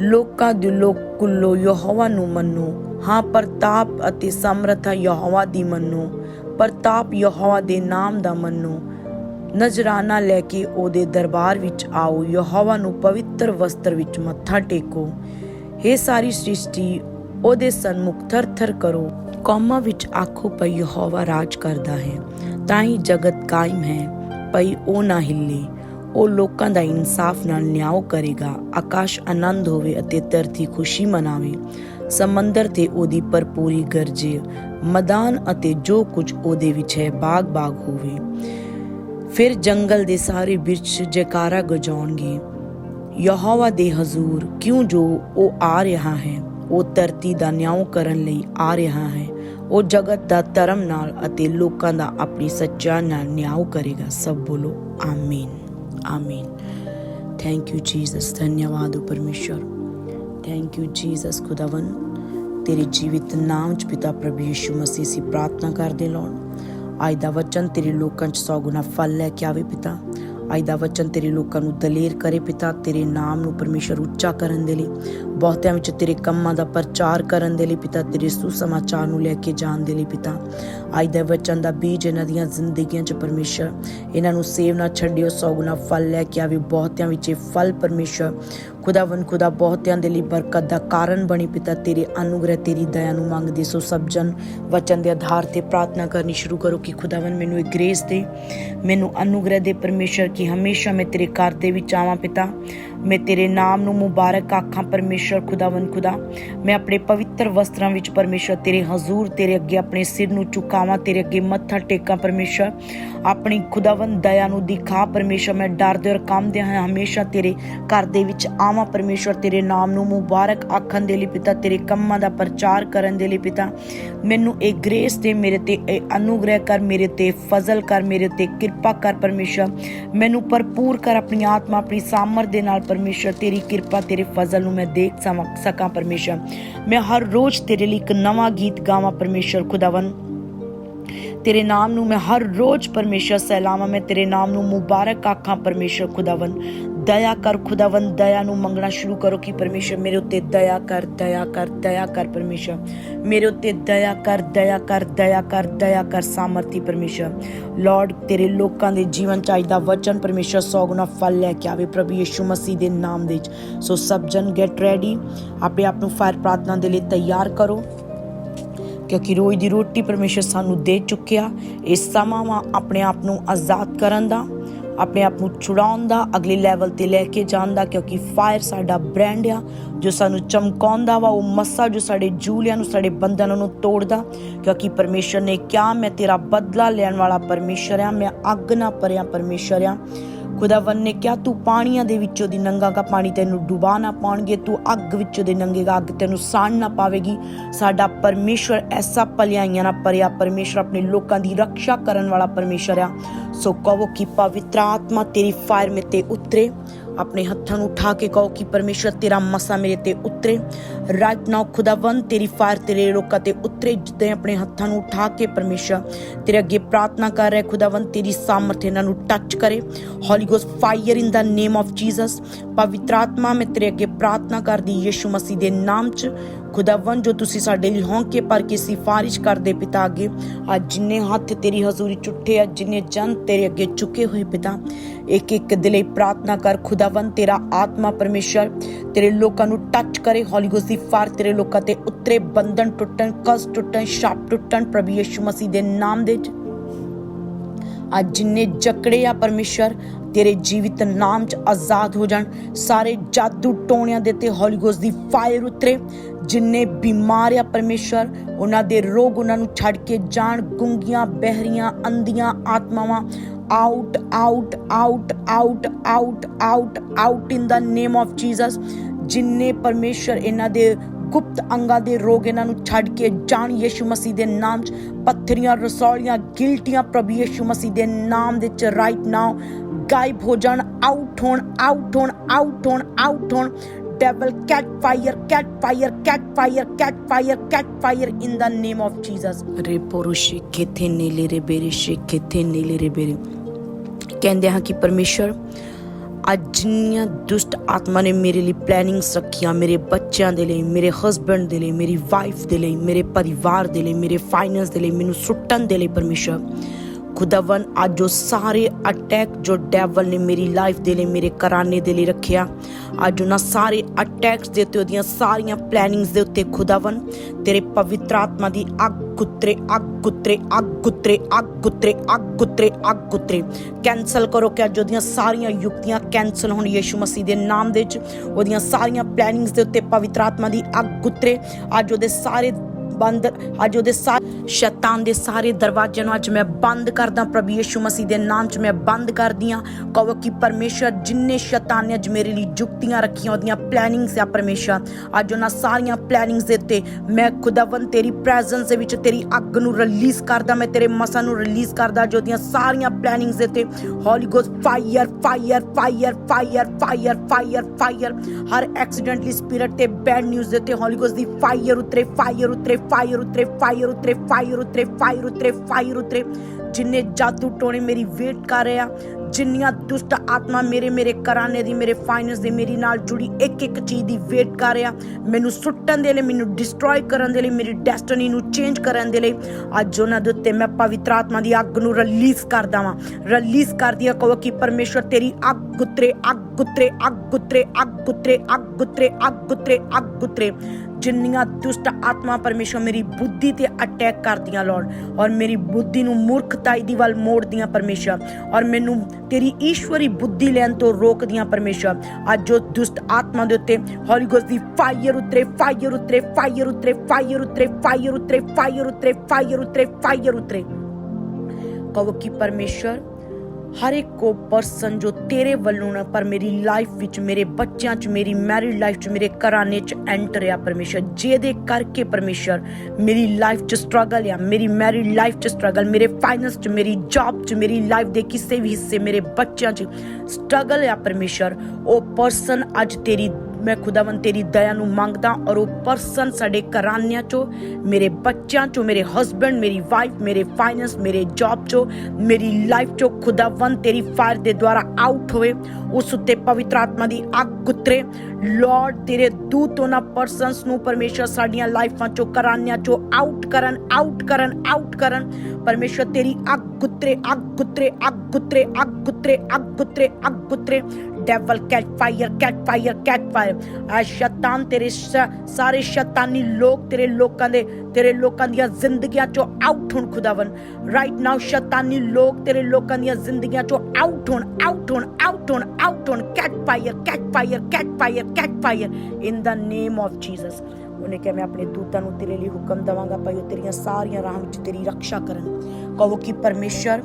S1: ਲੋਕਾਂ ਦੇ ਲੋਕ ਕੁੱਲੋ ਯਹੋਵਾ ਨੂੰ ਮੰਨੋ। ਹਾਂ, ਪ੍ਰਤਾਪ ਅਤੇ ਸਮਰਥਾ ਯਹੋਵਾ ਦੀ ਮੰਨੋ। ਪ੍ਰਤਾਪ ਯਹੋਵਾ ਦੇ ਨਾਮ ਦਾ ਮੰਨੋ। ਨਜ਼ਰਾਨਾ ਲੈ ਕੇ ਉਹਦੇ ਦਰਬਾਰ ਵਿੱਚ ਆਓ। ਯਹੋਵਾ ਨੂੰ ਪਵਿੱਤਰ ਵਸਤਰ ਵਿੱਚ ਮੱਥਾ ਟੇਕੋ। हे ਸਾਰੀ ਸ੍ਰਿਸ਼ਟੀ, ਉਹਦੇ ਸਨਮੁਖ ਥਰ-ਥਰ ਕਰੋ। ਕੌਮਾਂ ਵਿੱਚ ਆਖੋ ਪਈ ਯਹੋਵਾ ਰਾਜ ਕਰਦਾ ਹੈ, ਤਾਂ ਹੀ ਜਗਤ ਕਾਇਮ ਹੈ ਪਈ ਉਹ ਨਾ ਹਿੱਲੇ। ਉਹ ਲੋਕਾਂ ਦਾ ਇਨਸਾਫ ਨਾਲ ਨਿਆਂ ਕਰੇਗਾ। ਆਕਾਸ਼ ਆਨੰਦ ਹੋਵੇ ਅਤੇ ਧਰਤੀ ਖੁਸ਼ੀ ਮਨਾਵੇ। ਸਮੁੰਦਰ ਤੇ ਉਹਦੀ ਭਰਪੂਰੀ ਗਰਜੇ, ਮੈਦਾਨ ਅਤੇ ਜੋ ਕੁਝ ਉਹਦੇ ਵਿੱਚ ਹੈ, ਬਾਗ-ਬਾਗ ਹੋਵੇ। ਫਿਰ ਜੰਗਲ ਦੇ ਸਾਰੇ ਬਿਰਛ ਜੈਕਾਰਾ ਗਜਾਉਣਗੇ। ਯਹੋਵਾ ਦੇ ਹਜ਼ੂਰ, ਕਿਉਂ ਜੋ ਉਹ ਆ ਰਿਹਾ ਹੈ? ਉਹ ਧਰਤੀ ਦਾ ਨਿਆਂ ਕਰਨ ਲਈ ਆ ਰਿਹਾ ਹੈ। ਉਹ ਜਗਤ ਦਾ ਧਰਮ ਨਾਲ ਅਤੇ ਲੋਕਾਂ ਦਾ ਆਪਣੀ ਸੱਚਾ ਨਾਲ ਨਿਆਂ ਕਰੇਗਾ। ਸਭ ਬੋਲੋ, ਆਮੀਨ। ਆਮੀਨ ਥੈਂਕ ਯੂ ਜੀਸਸ ਧੰਨਵਾਦ ਹੋ ਪਰਮੇਸ਼ਰ ਥੈਂਕ ਯੂ ਜੀਸਸ ਖੁਦਾਵੰ ਤੇਰੇ ਜੀਵਿਤ ਨਾਮ ਚ ਪਿਤਾ ਪ੍ਰਭੂ ਯਿਸੂ ਮਸੀਹ ਸੀ ਪ੍ਰਾਰਥਨਾ ਕਰਦੇ ਲੋਣ ਅੱਜ ਦਾ ਵਚਨ ਤੇਰੇ ਲੋਕਾਂ ਚ ਸੌ ਗੁਣਾ ਫਲ ਲੈ ਕੇ ਆਵੇ ਪਿਤਾ ਅੱਜ ਦਾ ਵਚਨ ਤੇਰੇ ਲੋਕਾਂ ਨੂੰ ਦਲੇਰ ਕਰੇ ਪਿਤਾ ਤੇਰੇ ਨਾਮ ਨੂੰ ਪਰਮੇਸ਼ਰ ਉੱਚਾ ਕਰਨ ਦੇ ਲਈ ਬਹੁਤਿਆਂ ਵਿੱਚ ਤੇਰੇ ਕੰਮਾਂ ਦਾ ਪ੍ਰਚਾਰ ਕਰਨ ਦੇ ਲਈ ਪਿਤਾ, ਤੇਰੇ ਸੁਸਮਾਚਾਰ ਨੂੰ ਲੈ ਕੇ ਜਾਣ ਦੇ ਲਈ ਪਿਤਾ। ਅੱਜ ਦਾ ਵਚਨ ਦਾ ਬੀਜ ਇਹਨਾਂ ਦੀਆਂ ਜ਼ਿੰਦਗੀਆਂ 'ਚ ਪਰਮੇਸ਼ਰ। ਇਹਨਾਂ ਨੂੰ ਸੇਵ ਨਾ ਛੱਡਿਓ ਸੌ ਗੁਣਾ ਫਲ ਲੈ ਕੇ ਆਵੇ, ਬਹੁਤਿਆਂ ਵਿੱਚ ਇਹ ਫਲ ਪਰਮੇਸ਼ਰ। ਖੁਦਾਵੰ ਖੁਦਾ ਬਹੁਤਿਆਂ ਦੇ ਲਈ ਬਰਕਤ ਦਾ ਕਾਰਨ ਬਣੀ ਪਿਤਾ, ਤੇਰੇ ਅਨੁਗ੍ਰਹਿ, ਤੇਰੀ ਦਇਆ ਨੂੰ ਮੰਗਦੇ ਸੋ ਸਭ ਵਚਨ ਦੇ ਆਧਾਰ ਤੇ ਪ੍ਰਾਰਥਨਾ ਕਰਨੀ ਸ਼ੁਰੂ ਕਰੋ ਕਿ ਖੁਦਾਵੰ ਮੈਨੂੰ ਇਹ ਗ੍ਰੇਸ ਦੇ। ਮੈਨੂੰ ਅਨੁਗ੍ਰਹਿ ਦੇ ਪਰਮੇਸ਼ਰ ਕਿ ਹਮੇਸ਼ਾ ਮੈਂ ਤੇਰੇ ਘਰ ਦੇ ਵਿੱਚ ਆਵਾਂ ਪਿਤਾ। ਮੈਂ ਤੇਰੇ ਨਾਮ ਨੂੰ ਮੁਬਾਰਕ ਆਖਾਂ ਪਰਮੇਸ਼ਰ ਖੁਦਾਵੰ ਖੁਦਾ। ਮੈਂ ਆਪਣੇ ਪਵਿੱਤਰ ਵਸਤਰਾਂ ਵਿੱਚ ਪਰਮੇਸ਼ਰ ਤੇਰੇ ਹਜ਼ੂਰ, ਤੇਰੇ ਅੱਗੇ ਆਪਣੇ ਸਿਰ ਨੂੰ ਝੁਕਾਵਾਂ, ਤੇਰੇ ਅੱਗੇ ਮੱਥਾ ਟੇਕਾਂ ਪਰਮੇਸ਼ਰ ਆਪਣੀ ਖੁਦਾਵੰ ਦਇਆ ਨੂੰ ਦਿਖਾ ਪਰਮੇਸ਼ਰ ਮੈਂ ਡਰਦੇ ਔਰ ਕੰਬਦੇ ਹਾਂ, ਹਮੇਸ਼ਾ ਤੇਰੇ ਘਰ ਦੇ ਵਿੱਚ ਆਵਾਂ ਪਰਮੇਸ਼ਰ ਤੇਰੇ ਨਾਮ ਨੂੰ ਮੁਬਾਰਕ ਆਖਣ ਦੇ ਲਈ ਪਿਤਾ, ਤੇਰੇ ਕੰਮਾਂ ਦਾ ਪ੍ਰਚਾਰ ਕਰਨ ਦੇ ਲਈ ਪਿਤਾ। ਮੈਨੂੰ ਇਹ ਗ੍ਰੇਸ ਦੇ ਮੇਰੇ ਤੇ, ਇਹ ਅਨੁਗ੍ਰਹਿ ਕਰ, ਮੇਰੇ ਤੇ ਫਜ਼ਲ ਕਰ, ਮੇਰੇ ਤੇ ਕਿਰਪਾ ਕਰ ਪਰਮੇਸ਼ਰ ਮੈਨੂੰ ਭਰਪੂਰ ਕਰ ਆਪਣੀ ਆਤਮਾ, ਆਪਣੀ ਸਾਮਰ ਦੇ ਨਾਲ ਪਰਮੇਸ਼ਰ, ਤੇਰੀ ਕਿਰਪਾ, ਤੇਰੇ ਫਜ਼ਲ ਨੂੰ ਮੈਂ ਦੇਖ ਸਕਾਂ ਪਰਮੇਸ਼ਰ। ਮੈਂ ਹਰ ਰੋਜ਼ ਤੇਰੇ ਲਈ ਇੱਕ ਨਵਾਂ ਗੀਤ ਗਾਵਾਂ ਪਰਮੇਸ਼ਰ ਖੁਦਾਵੰ ਤੇਰੇ ਨਾਮ ਨੂੰ ਮੈਂ ਹਰ ਰੋਜ਼ ਪਰਮੇਸ਼ਰ ਸਲਾਮਾ ਮੈਂ ਤੇਰੇ ਨਾਮ ਨੂੰ ਮੁਬਾਰਕ ਆਖਾਂ ਪਰਮੇਸ਼ਰ ਖੁਦਾਵੰ ਦਇਆ ਕਰ ਖੁਦਾਵੰਦ, ਦਇਆ ਨੂੰ ਮੰਗਣਾ ਸ਼ੁਰੂ ਕਰੋ ਕਿ ਪਰਮੇਸ਼ਰ ਮੇਰੇ ਉੱਤੇ ਦਇਆ ਕਰ ਦਇਆ ਕਰ ਦਇਆ ਕਰ ਪਰਮੇਸ਼ਰ। ਮੇਰੇ ਉੱਤੇ ਦਇਆ ਕਰ ਦਇਆ ਕਰ ਦਇਆ ਕਰ ਦਇਆ ਕਰ ਸਾਮਰਥੀ ਪਰਮੇਸ਼ਰ। ਲਾਰਡ ਤੇਰੇ ਲੋਕਾਂ ਦੇ ਜੀਵਨ ਚ ਦਾ ਵਚਨ ਪਰਮੇਸ਼ਰ ਸੌ ਗੁਣਾ ਫਲ ਲੈ ਕੇ ਆਵੇ ਪ੍ਰਭੂ ਯਿਸੂ ਮਸੀਹ ਦੇ ਨਾਮ ਦੇ ਵਿੱਚ। ਸੋ ਸਭ ਜਨ ਗੈਟ ਰੈਡੀ ਆਪਣੇ ਆਪ ਨੂੰ ਫਾਇਰ ਪ੍ਰਾਰਥਨਾ ਦੇ ਲਈ ਤਿਆਰ ਕਰੋ। ਕਿਉਂਕਿ ਰੋਜ਼ ਦੀ ਰੋਟੀ ਪਰਮੇਸ਼ਰ ਸਾਨੂੰ ਦੇ ਚੁੱਕਿਆ। ਇਸ ਸਮਾਂ ਵਾ ਆਪਣੇ ਆਪ ਨੂੰ ਆਜ਼ਾਦ ਕਰਨ ਦਾ। ਆਪਣੇ ਆਪ ਨੂੰ ਛੁਡਾਉਣ ਦਾ, ਅਗਲੇ ਲੈਵਲ ਤੇ ਲੈ ਕੇ ਜਾਣ ਦਾ, ਕਿਉਂਕਿ ਫਾਇਰ ਸਾਡਾ ਬ੍ਰਾਂਡ ਆ, ਜੋ ਸਾਨੂੰ ਚਮਕਾਉਂਦਾ ਵਾ, ਉਹ ਮੱਸਾ ਜੋ ਸਾਡੇ ਜੂਲਿਆਂ ਨੂੰ, ਸਾਡੇ ਬੰਧਨਾਂ ਨੂੰ ਤੋੜਦਾ, ਕਿਉਂਕਿ ਪਰਮੇਸ਼ਰ ਨੇ ਕਿਹਾ, ਮੈਂ ਤੇਰਾ ਬਦਲਾ ਲੈਣ ਵਾਲਾ ਪਰਮੇਸ਼ਰ ਆ, ਮੈਂ ਅੱਗ ਨਾ ਭਰਿਆ ਪਰਮੇਸ਼ਰ ਆ। ਖੁਦਾਵੰ ਨੇ ਕਿਹਾ, ਤੂੰ ਪਾਣੀਆਂ ਦੇ ਵਿੱਚੋਂ ਦੀ ਨੰਗਾਗਾ ਪਾਣੀ ਤੈਨੂੰ ਡੁਬਾ ਨਾ ਪਾਉਣਗੇ, ਤੂੰ ਅੱਗ ਵਿੱਚੋਂ ਦੇ ਨੰਗੇਗਾ ਅੱਗ ਤੈਨੂੰ ਸਾੜ ਨਾ ਪਾਵੇਗੀ। ਸਾਡਾ ਪਰਮੇਸ਼ਰ ਐਸਾ ਭਲਾਈਆਂ ਨਾ ਭਰਿਆ ਪਰਮੇਸ਼ਰ ਆਪਣੇ ਲੋਕਾਂ ਦੀ ਰੱਖਿਆ ਕਰਨ ਵਾਲਾ ਪਰਮੇਸ਼ਰ ਆ। ਸੋ ਕਹੋ ਕਿ ਪਵਿੱਤਰ ਆਤਮਾ ਤੇਰੀ ਫਾਇਰ ਮੇ ਤੇ ਉਤਰੇ। ਆਪਣੇ ਹੱਥਾਂ ਨੂੰ ਉਠਾ ਕੇ ਕਹੋ ਕਿ ਪਰਮੇਸ਼ਰ ਤੇਰਾ ਮਸਾ ਮੇਰੇ ਤੇ ਉਤਰੇ। ਰਾਈਟ ਨਾਓ ਖੁਦਾਵੰ ਤੇਰੀ ਫਾਇਰ ਤੇਰੇ ਲੋਕਾਂ ਤੇ ਉਤਰੇ। ਜਿੱਦਾਂ ਆਪਣੇ ਹੱਥਾਂ ਨੂੰ ਉਠਾ ਕੇ ਪਰਮੇਸ਼ਰ ਤੇਰੇ ਅੱਗੇ ਪ੍ਰਾਰਥਨਾ ਕਰ ਰਿਹਾ ਖੁਦਾਵੰ ਤੇਰੀ ਸਾਮਰਥ ਇਹਨਾਂ ਨੂੰ ਟੱਚ ਕਰੇ। Holy ghost fire in the name of Jesus ਪਵਿੱਤਰ ਆਤਮਾ, ਮੈਂ ਤੇਰੇ ਅੱਗੇ ਪ੍ਰਾਰਥਨਾ ਕਰਦੀ ਯਿਸੂ ਮਸੀਹ ਦੇ ਨਾਮ 'ਚ। ਖੁਦਾਵੰ ਜੋ ਤੁਸੀਂ ਸਾਡੇ ਲਈ ਹੌਂਕੇ ਪਰ ਕੇ ਸਿਫਾਰਿਸ਼ ਕਰਦੇ ਪਿਤਾ ਅੱਗੇ, ਅੱਜ ਜਿੰਨੇ ਹੱਥ ਤੇਰੀ ਹਜ਼ੂਰੀ ਚੁੱਟੇ ਆ, ਜਿੰਨੇ ਜਨ ਤੇਰੇ ਅੱਗੇ ਝੁਕੇ ਹੋਏ ਪਿਤਾ ਇੱਕ ਇੱਕ ਦਿਲੇ ਪ੍ਰਾਰਥਨਾ ਕਰ ਖੁਦਾਵੰ ਤੇਰਾ ਆਤਮਾ ਪਰਮੇਸ਼ਰ, ਤੇਰੇ ਲੋਕਾਂ ਨੂੰ ਟੱਚ ਕਰੇ ਹੌਲੀ ਗੋਸਟ ਦੀ ਫਾਰ ਤੇਰੇ ਲੋਕਾਂ ਤੇ ਉਤਰੇ, ਬੰਧਨ ਟੁੱਟਣ ਕਸ ਟੁੱਟਣ ਸ਼ਾਪ ਟੁੱਟਣ, ਪ੍ਰਭੂ ਯਿਸੂ ਮਸੀਹ ਦੇ ਨਾਮ ਦੇ ਵਿੱਚ। ਅੱਜ ਜਿੰਨੇ ਜਕੜੇ ਆ ਪਰਮੇਸ਼ਰ ਤੇਰੇ ਜੀਵਿਤ ਨਾਮ ਚ ਆਜ਼ਾਦ ਹੋ ਜਾਣ। ਸਾਰੇ ਜਾਦੂ ਟੋਣਿਆਂ ਦੇ ਤੇ ਹੌਲੀ ਦੀ ਫਾਇਰ ਉਤਰੇ। ਜਿੰਨੇ ਬਿਮਾਰ ਆ ਪਰਮੇਸ਼ਰ ਉਹਨਾਂ ਦੇ ਰੋਗ ਉਹਨਾਂ ਨੂੰ ਛੱਡ ਕੇ ਜਾਣ। ਗੁੰਗੀਆਂ, ਬਹਿਰੀਆਂ, ਅੰਧੀਆਂ ਆਤਮਾਵਾਂ out out out out out out out in the name of Jesus ਜਿੰਨੇ ਪਰਮੇਸ਼ਰ ਇਹਨਾਂ ਦੇ ਗੁਪਤ ਅੰਗਾਂ ਦੇ ਰੋਗ ਇਹਨਾਂ ਨੂੰ ਛੱਡ ਕੇ ਜਾਣ ਯਿਸੂ ਮਸੀਹ ਦੇ ਨਾਮ 'ਚ, ਪੱਥਰੀਆਂ, ਰਸੌਲੀਆਂ, ਗਿਲਟੀਆਂ ਪ੍ਰਭੂ ਯਿਸੂ ਮਸੀਹ ਦੇ ਨਾਮ ਦੇ ਚ ਰਾਈਟ ਨਾਓ ਗਾਇਬ ਹੋ ਜਾਣ ਆਊਟ ਹੋਣ ਆਊਟ ਹੋਣ ਆਊਟ ਹੋਣ ਆਊਟ ਹੋਣ devil, catch fire catch fire catch fire catch fire catch fire in the name of jesus. ਰੇ ਪੋਰੋਸ਼ੇ ਕਿਥੇ ਨੀਲੇ ਰੇ ਬੇਰੇ ਸ਼ੇ ਕਿਥੇ ਨੀਲੇ ਰੇ ਬੇਰੇ। ਕਹਿੰਦੇ ਹਾਂ ਕਿ ਪਰਮੇਸ਼ਰ, ਅੱਜ ਦੁਸ਼ਟ ਆਤਮਾ ਨੇ ਮੇਰੇ ਲਈ ਪਲੈਨਿੰਗਸ ਰੱਖੀਆਂ, ਮੇਰੇ ਬੱਚਿਆਂ ਦੇ ਲਈ, ਮੇਰੇ ਹਸਬੰਡ ਦੇ ਲਈ, ਮੇਰੀ ਵਾਈਫ ਦੇ ਲਈ, ਮੇਰੇ ਪਰਿਵਾਰ ਦੇ ਲਈ, ਮੇਰੇ ਫਾਈਨੈਂਸ ਦੇ ਲਈ, ਮੈਨੂੰ ਸੁੱਟਣ ਦੇ ਲਈ ਪਰਮੇਸ਼ਰ ਖੁਦਾਵੰ ਅੱਜ ਉਹ ਸਾਰੇ ਅਟੈਕ ਜੋ ਡੈਵਲ ਨੇ ਮੇਰੀ ਲਾਈਫ ਦੇ ਲਈ, ਮੇਰੇ ਕਰਾਨੇ ਦੇ ਲਈ ਰੱਖਿਆ। ਅੱਜ ਉਹਨਾਂ ਸਾਰੇ ਅਟੈਕਸ ਦੇ ਉੱਤੇ, ਉਹਦੀਆਂ ਸਾਰੀਆਂ ਪਲੈਨਿੰਗਸ ਦੇ ਉੱਤੇ ਖੁਦਾਵੰ ਤੇਰੇ ਪਵਿੱਤਰ ਆਤਮਾ ਦੀ ਅੱਗ ਗੁੱਤਰੇ ਅੱਗ ਗੁੱਤਰੇ ਅੱਗ ਗੁੱਤਰੇ ਅੱਗ ਗੁੱਤਰੇ ਅੱਗ ਗੁੱਤਰੇ ਅੱਗ ਗੁੱਤਰੇ ਕੈਨਸਲ ਕਰੋ ਕਿ ਅੱਜ ਉਹਦੀਆਂ ਸਾਰੀਆਂ ਯੁਕਤੀਆਂ ਕੈਨਸਲ ਹੋਣ ਯਿਸੂ ਮਸੀਹ ਦੇ ਨਾਮ ਦੇ ਵਿੱਚ। ਉਹਦੀਆਂ ਸਾਰੀਆਂ ਪਲੈਨਿੰਗਸ ਦੇ ਉੱਤੇ ਪਵਿੱਤਰ ਆਤਮਾ ਦੀ ਅੱਗ ਗੁੱਤਰੇ ਅੱਜ ਉਹਦੇ ਸਾਰੇ ਬੰਦ। ਅੱਜ ਉਹਦੇ ਸਾਰੇ ਸ਼ੈਤਾਨ ਦੇ ਸਾਰੇ ਦਰਵਾਜ਼ਿਆਂ ਨੂੰ ਅੱਜ ਮੈਂ ਬੰਦ ਕਰਦਾ ਪ੍ਰਭੂ ਯਿਸੂ ਮਸੀਹ ਦੇ ਨਾਮ 'ਚ ਮੈਂ ਬੰਦ ਕਰਦੀਆਂ ਕਹੋ ਕਿ ਪਰਮੇਸ਼ਰ ਜਿੰਨੇ ਸ਼ੈਤਾਨ ਨੇ ਅੱਜ ਮੇਰੇ ਲਈ ਜੁਗਤੀਆਂ ਰੱਖੀਆਂ, ਉਹਦੀਆਂ ਪਲੈਨਿੰਗਸ ਆ ਪਰਮੇਸ਼ਰ ਅੱਜ ਉਹਨਾਂ ਸਾਰੀਆਂ ਪਲੈਨਿੰਗਸ ਦੇ ਉੱਤੇ ਮੈਂ ਖੁਦਾਵੰ ਤੇਰੀ ਪ੍ਰੈਜ਼ੈਂਸ ਦੇ ਵਿੱਚ ਤੇਰੀ ਅੱਗ ਨੂੰ ਰਿਲੀਜ਼ ਕਰਦਾ, ਮੈਂ ਤੇਰੇ ਮਸਾਂ ਨੂੰ ਰਿਲੀਜ਼ ਕਰਦਾ, ਜੋ ਉਹਦੀਆਂ ਸਾਰੀਆਂ ਪਲੈਨਿੰਗਸ ਦੇ ਉੱਤੇ holy ghost fire fire fire fire fire fire fire ਹਰ ਐਕਸੀਡੈਂਟਲੀ ਸਪਿਰਿਟ ਤੇ ਬੈਡ ਨਿਊਜ਼ ਦੇ ਉੱਤੇ ਹੌਲੀ ਗੋਸਟ ਦੀ ਫਾਇਰ ਉਤਰੇ ਫਾਇਰ ਉਤਰੇ фаєру, три фаєру, три фаєру, три фаєру, три фаєру, три. ਜਿੰਨੇ ਜਾਦੂ ਟੋਣੇ ਮੇਰੀ ਵੇਟ ਕਰ ਰਹੇ ਆ ਜਿੰਨੀਆਂ ਦੁਸ਼ਟ ਆਤਮਾ ਮੇਰੇ ਮੇਰੇ ਕਰਾਨੇ ਦੀ, ਮੇਰੇ ਫਾਈਨੈਂਸ ਦੀ, ਮੇਰੀ ਨਾਲ ਜੁੜੀ ਇੱਕ ਇੱਕ ਚੀਜ਼ ਦੀ ਵੇਟ ਕਰ ਰਿਹਾ, ਮੈਨੂੰ ਸੁੱਟਣ ਦੇ ਲਈ, ਮੈਨੂੰ ਡਿਸਟਰੋਏ ਕਰਨ ਦੇ ਲਈ, ਮੇਰੀ ਡੈਸਟਨੀ ਨੂੰ ਚੇਂਜ ਕਰਨ ਦੇ ਲਈ, ਅੱਜ ਉਹਨਾਂ ਦੇ ਉੱਤੇ ਮੈਂ ਪਵਿੱਤਰ ਆਤਮਾ ਦੀ ਅੱਗ ਨੂੰ ਰਿਲੀਜ਼ ਕਰਦਾ ਵਾਂ ਰਿਲੀਜ਼ ਕਰਦੀ ਆ ਕਹੋ ਕਿ ਪਰਮੇਸ਼ਰ ਤੇਰੀ ਅੱਗ ਗੁੱਤਰੇ ਅੱਗ ਗੁੱਤਰੇ ਅੱਗ ਗੁੱਤਰੇ ਅੱਗ ਗੁੱਤਰੇ ਅੱਗ ਗੁੱਤਰੇ ਅੱਗ ਗੁੱਤਰੇ ਅੱਗ ਗੁੱਤਰੇ ਜਿੰਨੀਆਂ ਦੁਸ਼ਟ ਆਤਮਾ ਪਰਮੇਸ਼ਰ ਮੇਰੀ ਬੁੱਧੀ ਤੇ ਅਟੈਕ ਕਰਦੀਆਂ ਲਾਰਡ ਔਰ ਮੇਰੀ ਬੁੱਧੀ ਨੂੰ ਮੂਰਖ ਮੂਰਖਤਾਈ ਦੀ ਵੱਲ ਮੋੜਦੀਆਂ ਪਰਮੇਸ਼ਰ ਔਰ ਮੈਨੂੰ ਤੇਰੀ ਈਸ਼ਵਰੀ ਬੁੱਧੀ ਲੈਣ ਤੋਂ ਰੋਕਦੀਆਂ ਪਰਮੇਸ਼ਰ ਅੱਜ ਜੋ ਦੁਸ਼ਟ ਆਤਮਾ ਦੇ ਉੱਤੇ ਹੌਲੀ ਗੋਸਟ ਦੀ ਫਾਇਰ ਉਤਰੇ ਫਾਇਰ ਉਤਰੇ ਫਾਇਰ ਉਤਰੇ ਫਾਇਰ ਉਤਰੇ ਫਾਇਰ ਉਤਰੇ ਫਾਇਰ ਉਤਰੇ ਫਾਇਰ ਉਤਰੇ ਫਾਇਰ ਉਤਰੇ। ਕਹੋ ਕਿ ਪਰਮੇਸ਼ਰ ਹਰ ਇੱਕ ਉਹ ਪਰਸਨ ਜੋ ਤੇਰੇ ਵੱਲੋਂ ਨਾ, ਪਰ ਮੇਰੀ ਲਾਈਫ ਵਿੱਚ, ਮੇਰੇ ਬੱਚਿਆਂ 'ਚ, ਮੇਰੀ ਮੈਰਿਡ ਲਾਈਫ 'ਚ, ਮੇਰੇ ਘਰਾਨੇ 'ਚ ਐਂਟਰ ਆ ਪਰਮੇਸ਼ਰ। ਜਿਹਦੇ ਕਰਕੇ ਪਰਮੇਸ਼ਰ ਮੇਰੀ ਲਾਈਫ 'ਚ ਸਟਰਗਲ ਆ, ਮੇਰੀ ਮੈਰਿਡ ਲਾਈਫ 'ਚ ਸਟਰਗਲ ਮੇਰੇ ਫਾਈਨੈਂਸ 'ਚ, ਮੇਰੀ ਜੌਬ 'ਚ, ਮੇਰੀ ਲਾਈਫ ਦੇ ਕਿਸੇ ਵੀ ਹਿੱਸੇ, ਮੇਰੇ ਬੱਚਿਆਂ 'ਚ ਸਟਰਗਲ ਆ ਪਰਮੇਸ਼ਰ। ਉਹ ਪਰਸਨ ਅੱਜ ਤੇਰੀ ਮੈਂ ਖੁਦਾਵੰ ਤੇਰੀ ਦਇਆ ਨੂੰ ਮੰਗਦਾ ਔਰ ਉਹ ਪਰਸਨ ਸਾਡੇ ਘਰਾਨਿਆਂ ਚੋਂ, ਮੇਰੇ ਬੱਚਿਆਂ ਚੋਂ, ਮੇਰੇ ਹਸਬੰਡ ਮੇਰੀ ਵਾਈਫ ਮੇਰੇ ਫਾਈਨੈਂਸ ਮੇਰੇ ਜੌਬ ਚੋਂ, ਮੇਰੀ ਲਾਈਫ ਚੋਂ ਖੁਦਾਵੰ ਤੇਰੀ ਫਾਇਰ ਦੇ ਦੁਆਰਾ ਆਊਟ ਹੋਏ ਉਸ ਉੱਤੇ ਪਵਿੱਤਰ ਆਤਮਾ ਦੀ ਅੱਗ ਉਤਰੇ ਲਾਰਡ ਤੇਰੇ ਦੂਤ ਉਹਨਾਂ ਪਰਸਨਸ ਨੂੰ ਪਰਮੇਸ਼ਰ ਸਾਡੀਆਂ ਲਾਈਫਾਂ ਚੋਂ, ਘਰਾਨਿਆਂ ਚੋਂ ਆਊਟ ਕਰਨ ਆਊਟ ਕਰਨ ਆਊਟ ਕਰਨ। ਪਰਮੇਸ਼ਰ, ਤੇਰੀ ਅੱਗ ਉਤਰੇ ਅੱਗ ਉਤਰੇ ਅੱਗ ਉਤਰੇ ਅੱਗ ਉਤਰੇ ਅੱਗ ਉਤਰੇ ਅੱਗ ਉਤਰੇ devil catch fire catch fire catch fire ਆ ਸ਼ੈਤਾਨ ਤੇਰੇ ਸਾਰੇ ਸ਼ੈਤਾਨੀ ਲੋਕ ਤੇਰੇ ਲੋਕਾਂ ਦੇ ਤੇਰੇ ਲੋਕਾਂ ਦੀਆਂ ਜ਼ਿੰਦਗੀਆਂ ਚੋਂ ਆਊਟ ਹੋਣ ਖੁਦਾਵੰ ਰਾਈਟ ਨਾਓ ਸ਼ੈਤਾਨੀ ਲੋਕ ਤੇਰੇ ਲੋਕਾਂ ਦੀਆਂ ਜ਼ਿੰਦਗੀਆਂ ਚੋਂ ਆਊਟ ਹੋਣ ਆਊਟ ਹੋਣ ਆਊਟ ਹੋਣ ਆਊਟ ਹੋਣ catch fire catch fire catch fire catch fire in the name of Jesus ਉਹਨੇ ਕਿਹਾ ਮੈਂ ਆਪਣੇ ਦੂਤਾਂ ਨੂੰ ਤੇਰੇ ਲਈ ਹੁਕਮ ਦਵਾਂਗਾ ਭਾਈ ਉਹ ਤੇਰੀਆਂ ਸਾਰੀਆਂ ਰਾਹਾਂ ਵਿੱਚ ਤੇਰੀ ਰੱਖਿਆ ਕਰਨ ਕਹੋ ਕਿ ਪਰਮੇਸ਼ਰ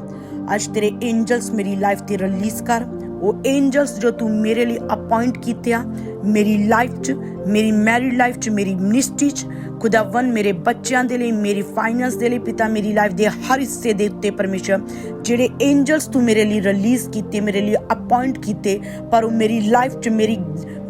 S1: ਅੱਜ ਤੇਰੇ ਐਂਜਲਸ ਮੇਰੀ ਲਾਈਫ ਤੇ ਰਿਲੀਜ਼ ਕਰ ਉਹ ਐਂਜਲਸ ਜੋ ਤੂੰ ਮੇਰੇ ਲਈ ਅਪਾਇੰਟ ਕੀਤੇ ਆ ਮੇਰੀ ਲਾਈਫ 'ਚ, ਮੇਰੀ ਮੈਰਿਡ ਲਾਈਫ 'ਚ, ਮੇਰੀ ਮਿਨਿਸਟਰੀ 'ਚ ਖੁਦਾਵੰ ਮੇਰੇ ਬੱਚਿਆਂ ਦੇ ਲਈ, ਮੇਰੀ ਫਾਈਨੈਂਸ ਦੇ ਲਈ ਪਿਤਾ ਮੇਰੀ ਲਾਈਫ ਦੇ ਹਰ ਹਿੱਸੇ ਦੇ ਉੱਤੇ ਪਰਮੇਸ਼ਰ, ਜਿਹੜੇ ਐਂਜਲਸ ਤੂੰ ਮੇਰੇ ਲਈ ਰਿਲੀਜ਼ ਕੀਤੇ, ਮੇਰੇ ਲਈ ਅਪਾਇੰਟ ਕੀਤੇ, ਪਰ ਉਹ ਮੇਰੀ ਲਾਈਫ 'ਚ, ਮੇਰੀ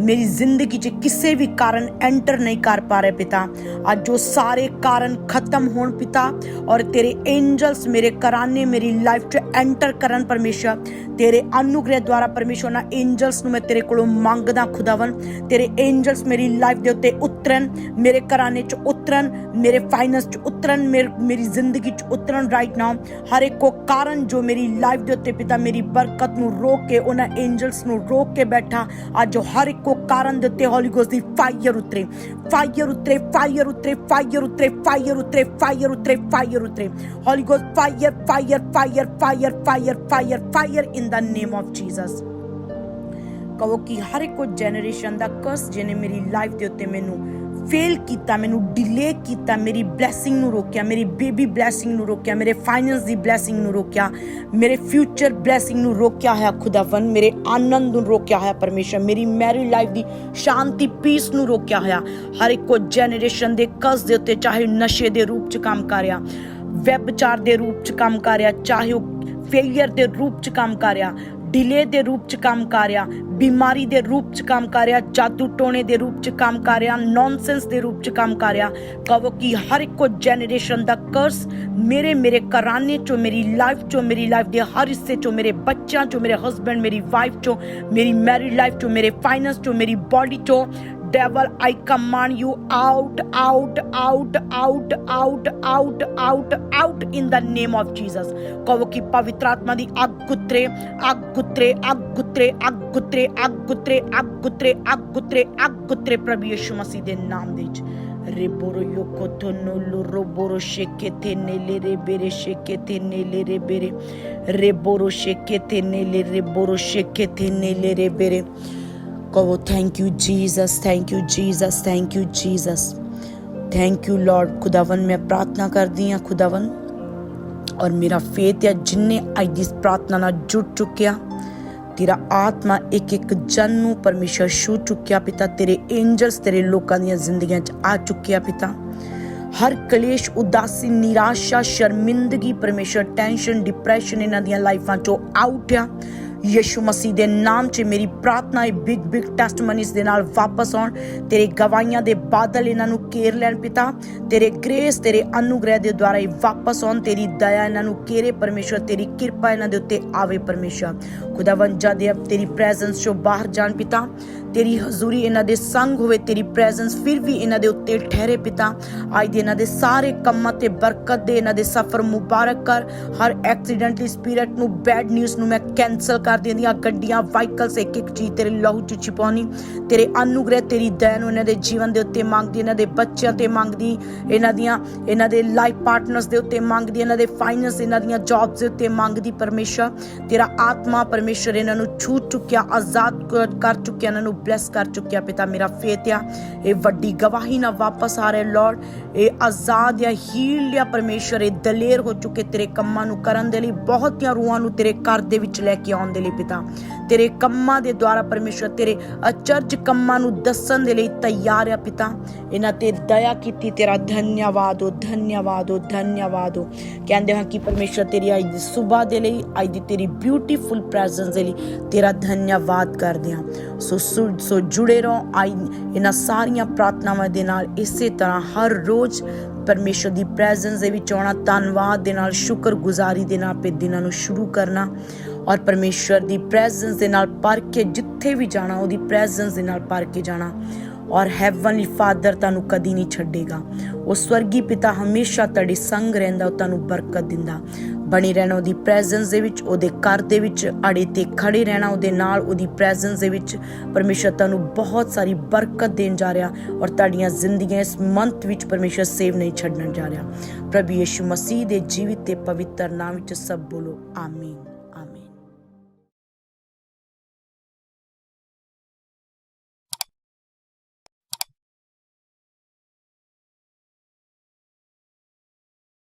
S1: ਮੇਰੀ ਜ਼ਿੰਦਗੀ 'ਚ ਕਿਸੇ ਵੀ ਕਾਰਨ ਐਂਟਰ ਨਹੀਂ ਕਰ ਪਾ ਰਹੇ ਪਿਤਾ। ਅੱਜ ਉਹ ਸਾਰੇ ਕਾਰਨ ਖਤਮ ਹੋਣ ਪਿਤਾ ਔਰ ਤੇਰੇ ਐਂਜਲਸ ਮੇਰੇ ਘਰਾਨੇ ਮੇਰੀ ਲਾਈਫ 'ਚ ਐਂਟਰ ਕਰਨ ਪਰਮੇਸ਼ਰ। ਤੇਰੇ ਅਨੁਗ੍ਰਹਿ ਦੁਆਰਾ ਪਰਮੇਸ਼ਰ ਨਾ ਐਂਜਲਸ ਨੂੰ ਮੈਂ ਤੇਰੇ ਕੋਲੋਂ ਮੰਗਦਾ ਖੁਦਾਵੰ ਤੇਰੇ ਐਂਜਲਸ ਮੇਰੀ ਲਾਈਫ ਦੇ ਉੱਤੇ ਉਤਰਨ, ਮੇਰੇ ਘਰਾਨੇ 'ਚ ਉਤਰਨ, ਮੇਰੇ ਫਾਈਨੈਂਸ 'ਚ ਉਤਰਨ, ਮੇਰ- ਮੇਰੀ ਜ਼ਿੰਦਗੀ 'ਚ ਉਤਰਨ ਰਾਈਟ ਨਾਓ ਹਰ ਇੱਕ ਕਾਰਨ ਜੋ ਮੇਰੀ ਲਾਈਫ ਦੇ ਉੱਤੇ ਪਿਤਾ ਮੇਰੀ ਬਰਕਤ ਨੂੰ ਰੋਕ ਕੇ ਉਹਨਾਂ ਐਂਜਲਸ ਨੂੰ ਰੋਕ ਕੇ ਬੈਠਾ। ਅੱਜ ਉਹ ਹਰ ਇੱਕ को कारण देते हॉली गोस्ट दी फायर उतरे फायर उतरे फायर उतरे फायर उतरे फायर उतरे फायर उतरे फायर उतरे holy ghost fire fire fire fire fire fire fire in the name of Jesus ਕਹੋ ਕਿ ਹਰ ਇੱਕ ਕੋ ਜਨਰੇਸ਼ਨ ਦਾ ਕਰਸ ਜਿਹਨੇ ਮੇਰੀ ਲਾਈਫ ਦੇ ਉੱਤੇ ਮੈਨੂੰ ਫੇਲ ਕੀਤਾ, ਮੈਨੂੰ ਡਿਲੇ ਕੀਤਾ, ਮੇਰੀ ਬਲੇਸਿੰਗ ਨੂੰ ਰੋਕਿਆ, ਮੇਰੀ ਬੇਬੀ ਬਲੇਸਿੰਗ ਨੂੰ ਰੋਕਿਆ, ਮੇਰੇ ਫਾਈਨੈਂਸ ਦੀ ਬਲੇਸਿੰਗ ਨੂੰ ਰੋਕਿਆ, ਮੇਰੇ ਫਿਊਚਰ ਬਲੇਸਿੰਗ ਨੂੰ ਰੋਕਿਆ ਹੈ ਖੁਦਾਵੰ ਮੇਰੇ ਆਨੰਦ ਨੂੰ ਰੋਕਿਆ ਹੈ ਪਰਮੇਸ਼ਰ, ਮੇਰੀ ਮੈਰਿਡ ਲਾਈਫ ਦੀ ਸ਼ਾਂਤੀ ਪੀਸ ਨੂੰ ਰੋਕਿਆ ਹੋਇਆ, ਹਰ ਇੱਕੋ ਜਨਰੇਸ਼ਨ ਦੇ ਕਸ ਦੇ ਉੱਤੇ, ਚਾਹੇ ਨਸ਼ੇ ਦੇ ਰੂਪ ਚ ਕੰਮ ਕਰ ਰਿਹਾ ਵੈਬਚਾਰ ਦੇ ਰੂਪ ਚ ਕੰਮ ਕਰ ਰਿਹਾ, ਚਾਹੇ ਉਹ ਫੇਲਿਅਰ ਦੇ ਰੂਪ ਚ ਕੰਮ ਕਰ ਰਿਹਾ ਡਿਲੇ ਦੇ ਰੂਪ ਚ ਕੰਮ ਕਰ ਰਿਹਾ, ਬਿਮਾਰੀ ਦੇ ਰੂਪ ਚ ਕੰਮ ਕਰ ਰਿਹਾ, ਜਾਦੂ ਟੋਣੇ ਦੇ ਰੂਪ ਚ ਕੰਮ ਕਰ ਰਿਹਾ ਨੌਨਸੈਂਸ ਦੇ ਰੂਪ ਚ ਕੰਮ ਕਰ ਰਿਹਾ। ਕਹੋ ਕਿ ਹਰ ਇੱਕੋ ਜਨਰੇਸ਼ਨ ਦਾ ਕਰਸ ਮੇਰੇ ਮੇਰੇ ਘਰਾਨੇ ਚੋਂ, ਮੇਰੀ ਲਾਈਫ ਚੋਂ, ਮੇਰੀ ਲਾਈਫ ਦੇ ਹਰ ਹਿੱਸੇ ਚੋਂ, ਮੇਰੇ ਬੱਚਿਆਂ ਚੋਂ, ਮੇਰੇ ਹਸਬੰਡ ਮੇਰੀ ਵਾਈਫ ਚੋਂ, ਮੇਰੀ ਮੈਰਿਡ ਲਾਈਫ ਚੋਂ, ਮੇਰੇ ਫਾਈਨੈਂਸ ਚੋਂ, ਮੇਰੀ ਬਾਡੀ ਚੋਂ devil i command you out out out out out out out out in the name of jesus ਕਹੋ ਕਿ ਪਵਿੱਤਰ ਆਤਮਾ ਦੀ ਅੱਗ ਉਤਰੇ ਅੱਗ ਉਤਰੇ ਅੱਗ ਉਤਰੇ ਅੱਗ ਉਤਰੇ ਅੱਗ ਉਤਰੇ ਅੱਗ ਉਤਰੇ ਅੱਗ ਉਤਰੇ ਅੱਗ ਉਤਰੇ ਪ੍ਰਭੂ ਯਿਸੂ ਮਸੀਹ ਦੇ ਨਾਮ ਦੇ ਵਿੱਚ reboro yokoto no loroboro shekete nelere bere shekete nelere bere reboro shekete nelere reboro shekete nelere bere कहो thank you Jesus thank you Jesus thank you Jesus thank you Lord ਖੁਦਾਵਨ ਮੈਂ ਪ੍ਰਾਰਥਨਾ ਕਰਦੀ ਹਾਂ ਖੁਦਾਵਨ ਔਰ ਮੇਰਾ मेरा फेत या जिन्ने अज इस ਨਾਲ ਜੁੜ ਚੁੱਕਿਆ ਤੇਰਾ ਆਤਮਾ ਇੱਕ ਇੱਕ ਜਨ ਨੂੰ ਪਰਮੇਸ਼ਰ ਛੂ ਚੁੱਕਿਆ ਪਿਤਾ ਤੇਰੇ ਐਂਜਲਸ ਤੇਰੇ ਲੋਕਾਂ ਦੀਆਂ ਜ਼ਿੰਦਗੀਆਂ 'ਚ ਆ ਚੁੱਕਿਆ ਪਿਤਾ ਹਰ ਕਲੇਸ਼ ਉਦਾਸੀ ਨਿਰਾਸ਼ਾ ਸ਼ਰਮਿੰਦਗੀ ਪਰਮੇਸ਼ਰ ਟੈਨਸ਼ਨ ਡਿਪਰੈਸ਼ਨ ਇਹਨਾਂ ਦੀਆਂ ਲਾਈਫਾਂ 'ਚੋਂ ਆਊਟ ਆ ਯਿਸੂ ਮਸੀਹ ਦੇ ਨਾਮ 'ਚ ਮੇਰੀ ਪ੍ਰਾਰਥਨਾ ਹੈ ਬਿਗ ਬਿਗ ਟੈਸਟਮਨੀਜ਼ ਦੇ ਨਾਲ ਵਾਪਸ ਆਉਣ। ਤੇਰੇ ਗਵਾਹੀਆਂ ਦੇ ਬਾਦਲ ਇਹਨਾਂ ਨੂੰ ਕੇਰ ਲੈਣ ਪਿਤਾ। ਤੇਰੇ ਗ੍ਰੇਸ ਤੇਰੇ ਅਨੁਗ੍ਰਹਿ ਦੇ ਦੁਆਰਾ ਹੀ ਵਾਪਸ ਆਉਣ। ਤੇਰੀ ਦਇਆ ਇਹਨਾਂ ਨੂੰ ਕੇਰੇ ਪਰਮੇਸ਼ਰ ਤੇਰੀ ਕਿਰਪਾ ਇਹਨਾਂ ਦੇ ਉੱਤੇ ਆਵੇ ਪਰਮੇਸ਼ਰ ਖੁਦਾਵੰ ਜਦ ਇਹ ਤੇਰੀ ਪ੍ਰੈਜ਼ੈਂਸ ਚੋਂ ਬਾਹਰ ਜਾਣ ਪਿਤਾ। ਤੇਰੀ ਹਜ਼ੂਰੀ ਇਹਨਾਂ ਦੇ ਸੰਗ ਹੋਵੇ, ਤੇਰੀ ਪ੍ਰੈਜ਼ੈਂਸ ਫਿਰ ਵੀ ਇਹਨਾਂ ਦੇ ਉੱਤੇ ਠਹਿਰੇ ਪਿਤਾ। ਅੱਜ ਦੇ ਇਹਨਾਂ ਦੇ ਸਾਰੇ ਕੰਮਾਂ ਤੇ ਬਰਕਤ ਦੇ, ਇਹਨਾਂ ਦੇ ਸਫ਼ਰ ਮੁਬਾਰਕ ਕਰ। ਹਰ ਐਕਸੀਡੈਂਟਲੀ ਸਪਿਰਿਟ ਨੂੰ ਬੈਡ ਨਿਊਜ਼ ਨੂੰ ਮੈਂ ਕੈਨਸਲ ਕਰ ਦਿੰਦੀ ਹਾਂ ਗੱਡੀਆਂ ਵਾਹੀਕਲਸ ਇੱਕ ਇੱਕ ਚੀਜ਼ ਤੇਰੇ ਲਹੂ ਚ ਛਿਪਾਉਣੀ, ਤੇਰੇ ਅਨੁਗ੍ਰਹਿ, ਤੇਰੀ ਦਇਆ ਨੂੰ ਦੇ ਜੀਵਨ ਦੇ ਉੱਤੇ ਮੰਗਦੀ, ਇਹਨਾਂ ਦੇ ਬੱਚਿਆਂ ਤੇ ਮੰਗਦੀ, ਇਹਨਾਂ ਦੀਆਂ, ਇਹਨਾਂ ਦੇ ਲਾਈਫ ਪਾਰਟਨਰਸ ਦੇ ਉੱਤੇ ਮੰਗਦੀ, ਇਹਨਾਂ ਦੇ ਫਾਈਨੈਂਸ ਇਹਨਾਂ ਦੀਆਂ ਜੌਬਸ ਦੇ ਉੱਤੇ ਮੰਗਦੀ ਪਰਮੇਸ਼ਰ। ਤੇਰਾ ਆਤਮਾ ਪਰਮੇਸ਼ਰ ਇਹਨਾਂ ਨੂੰ ਛੂ ਚੁੱਕਿਆ, ਆਜ਼ਾਦ ਕਰ- ਚੁੱਕਿਆ, ਇਹਨਾਂ ਨੂੰ ਬਲੈਸ ਕਰ ਚੁੱਕਿਆ ਪਿਤਾ ਮੇਰਾ ਫੇਥ ਆ ਇਹ ਵੱਡੀ ਗਵਾਹੀ ਨਾਲ ਵਾਪਸ ਆ ਰਹੇ ਲਾਰਡ ਇਹ ਆਜ਼ਾਦ ਜਾਂ ਹੀਲ ਜਾਂ ਪਰਮੇਸ਼ਰ ਇਹ ਦਲੇਰ ਹੋ ਚੁੱਕੇ ਤੇਰੇ ਕੰਮਾਂ ਨੂੰ ਕਰਨ ਦੇ ਲਈ, ਬਹੁਤੀਆਂ ਰੂਹਾਂ ਨੂੰ ਤੇਰੇ ਘਰ ਦੇ ਵਿੱਚ ਲੈ ਕੇ ਆਉਣ ਦੇ ਲਈ ਪਿਤਾ। ਤੇਰੇ ਕੰਮਾਂ ਦੇ ਦੁਆਰਾ ਪਰਮੇਸ਼ਰ ਤੇਰੇ ਅਚਰਜ ਕੰਮਾਂ ਨੂੰ ਦੱਸਣ ਦੇ ਲਈ ਤਿਆਰ ਆ ਪਿਤਾ। ਇਹਨਾਂ ਤੇ ਦਇਆ ਕੀਤੀ ਤੇਰਾ ਧੰਨਵਾਦ ਹੋ ਧੰਨਵਾਦ ਹੋ ਧੰਨਵਾਦ ਹੋ ਕਹਿੰਦੇ ਹਾਂ ਕਿ ਪਰਮੇਸ਼ਰ ਤੇਰੀ ਅੱਜ ਦੀ ਸਵੇਰ ਦੇ ਲਈ ਅੱਜ ਦੀ ਤੇਰੀ ਬਿਊਟੀਫੁਲ ਪ੍ਰੈਜ਼ੈਂਸ ਦੇ ਲਈ ਤੇਰਾ ਧੰਨਵਾਦ ਕਰਦੇ ਹਾਂ। ਸੋ ਸੋ ਜੁੜੇ ਰਹੋ, ਆਈ ਇਹਨਾਂ ਸਾਰੀਆਂ ਪ੍ਰਾਰਥਨਾਵਾਂ ਦੇ ਨਾਲ ਇਸੇ ਤਰ੍ਹਾਂ ਹਰ ਰੋਜ਼ ਪਰਮੇਸ਼ਰ ਦੀ ਪ੍ਰੈਜ਼ੈਂਸ ਦੇ ਵਿੱਚ ਆਉਣਾ, ਧੰਨਵਾਦ ਦੇ ਨਾਲ, ਸ਼ੁਕਰਗੁਜ਼ਾਰੀ ਦੇ ਨਾਲ ਆਪਣੇ ਦਿਨਾਂ ਨੂੰ ਸ਼ੁਰੂ ਕਰਨਾ। ਔਰ ਪਰਮੇਸ਼ਰ ਦੀ ਪ੍ਰੈਜ਼ੈਂਸ ਦੇ ਨਾਲ ਭਰ ਕੇ ਜਿੱਥੇ ਵੀ ਜਾਣਾ, ਉਹਦੀ ਪ੍ਰੈਜ਼ੈਂਸ ਦੇ ਨਾਲ ਭਰ ਕੇ ਜਾਣਾ। ਔਰ ਹੈਵਨਲੀ ਫਾਦਰ ਤੁਹਾਨੂੰ ਕਦੀ ਨਹੀਂ ਛੱਡੇਗਾ। ਉਹ ਸਵਰਗੀ ਪਿਤਾ ਹਮੇਸ਼ਾ ਤੁਹਾਡੇ ਸੰਗ ਰਹਿੰਦਾ, ਉਹ ਤੁਹਾਨੂੰ ਬਰਕਤ ਦਿੰਦਾ। ਬਣੀ ਰਹਿਣਾ ਉਹਦੀ ਪ੍ਰੈਜ਼ੈਂਸ ਦੇ ਵਿੱਚ, ਉਹਦੇ ਘਰ ਦੇ ਵਿੱਚ ਅੜੇ ਤੇ ਖੜੇ ਰਹਿਣਾ ਉਹਦੇ ਨਾਲ, ਉਹਦੀ ਪ੍ਰੈਜ਼ੈਂਸ ਦੇ ਵਿੱਚ। ਪਰਮੇਸ਼ਰ ਤੁਹਾਨੂੰ ਬਹੁਤ ਸਾਰੀ ਬਰਕਤ ਦੇਣ ਜਾ ਰਿਹਾ ਔਰ ਤੁਹਾਡੀਆਂ ਜ਼ਿੰਦਗੀਆਂ ਇਸ ਮੰਥ ਵਿੱਚ ਪਰਮੇਸ਼ਰ ਸੇਵ ਨਹੀਂ ਛੱਡਣ ਜਾ ਰਿਹਾ। ਪ੍ਰਭੂ ਯਿਸੂ ਮਸੀਹ ਦੇ ਜੀਵਿਤ ਤੇ ਪਵਿੱਤਰ ਨਾਮ ਵਿੱਚ ਸਭ ਬੋਲੋ, ਆਮੀਨ।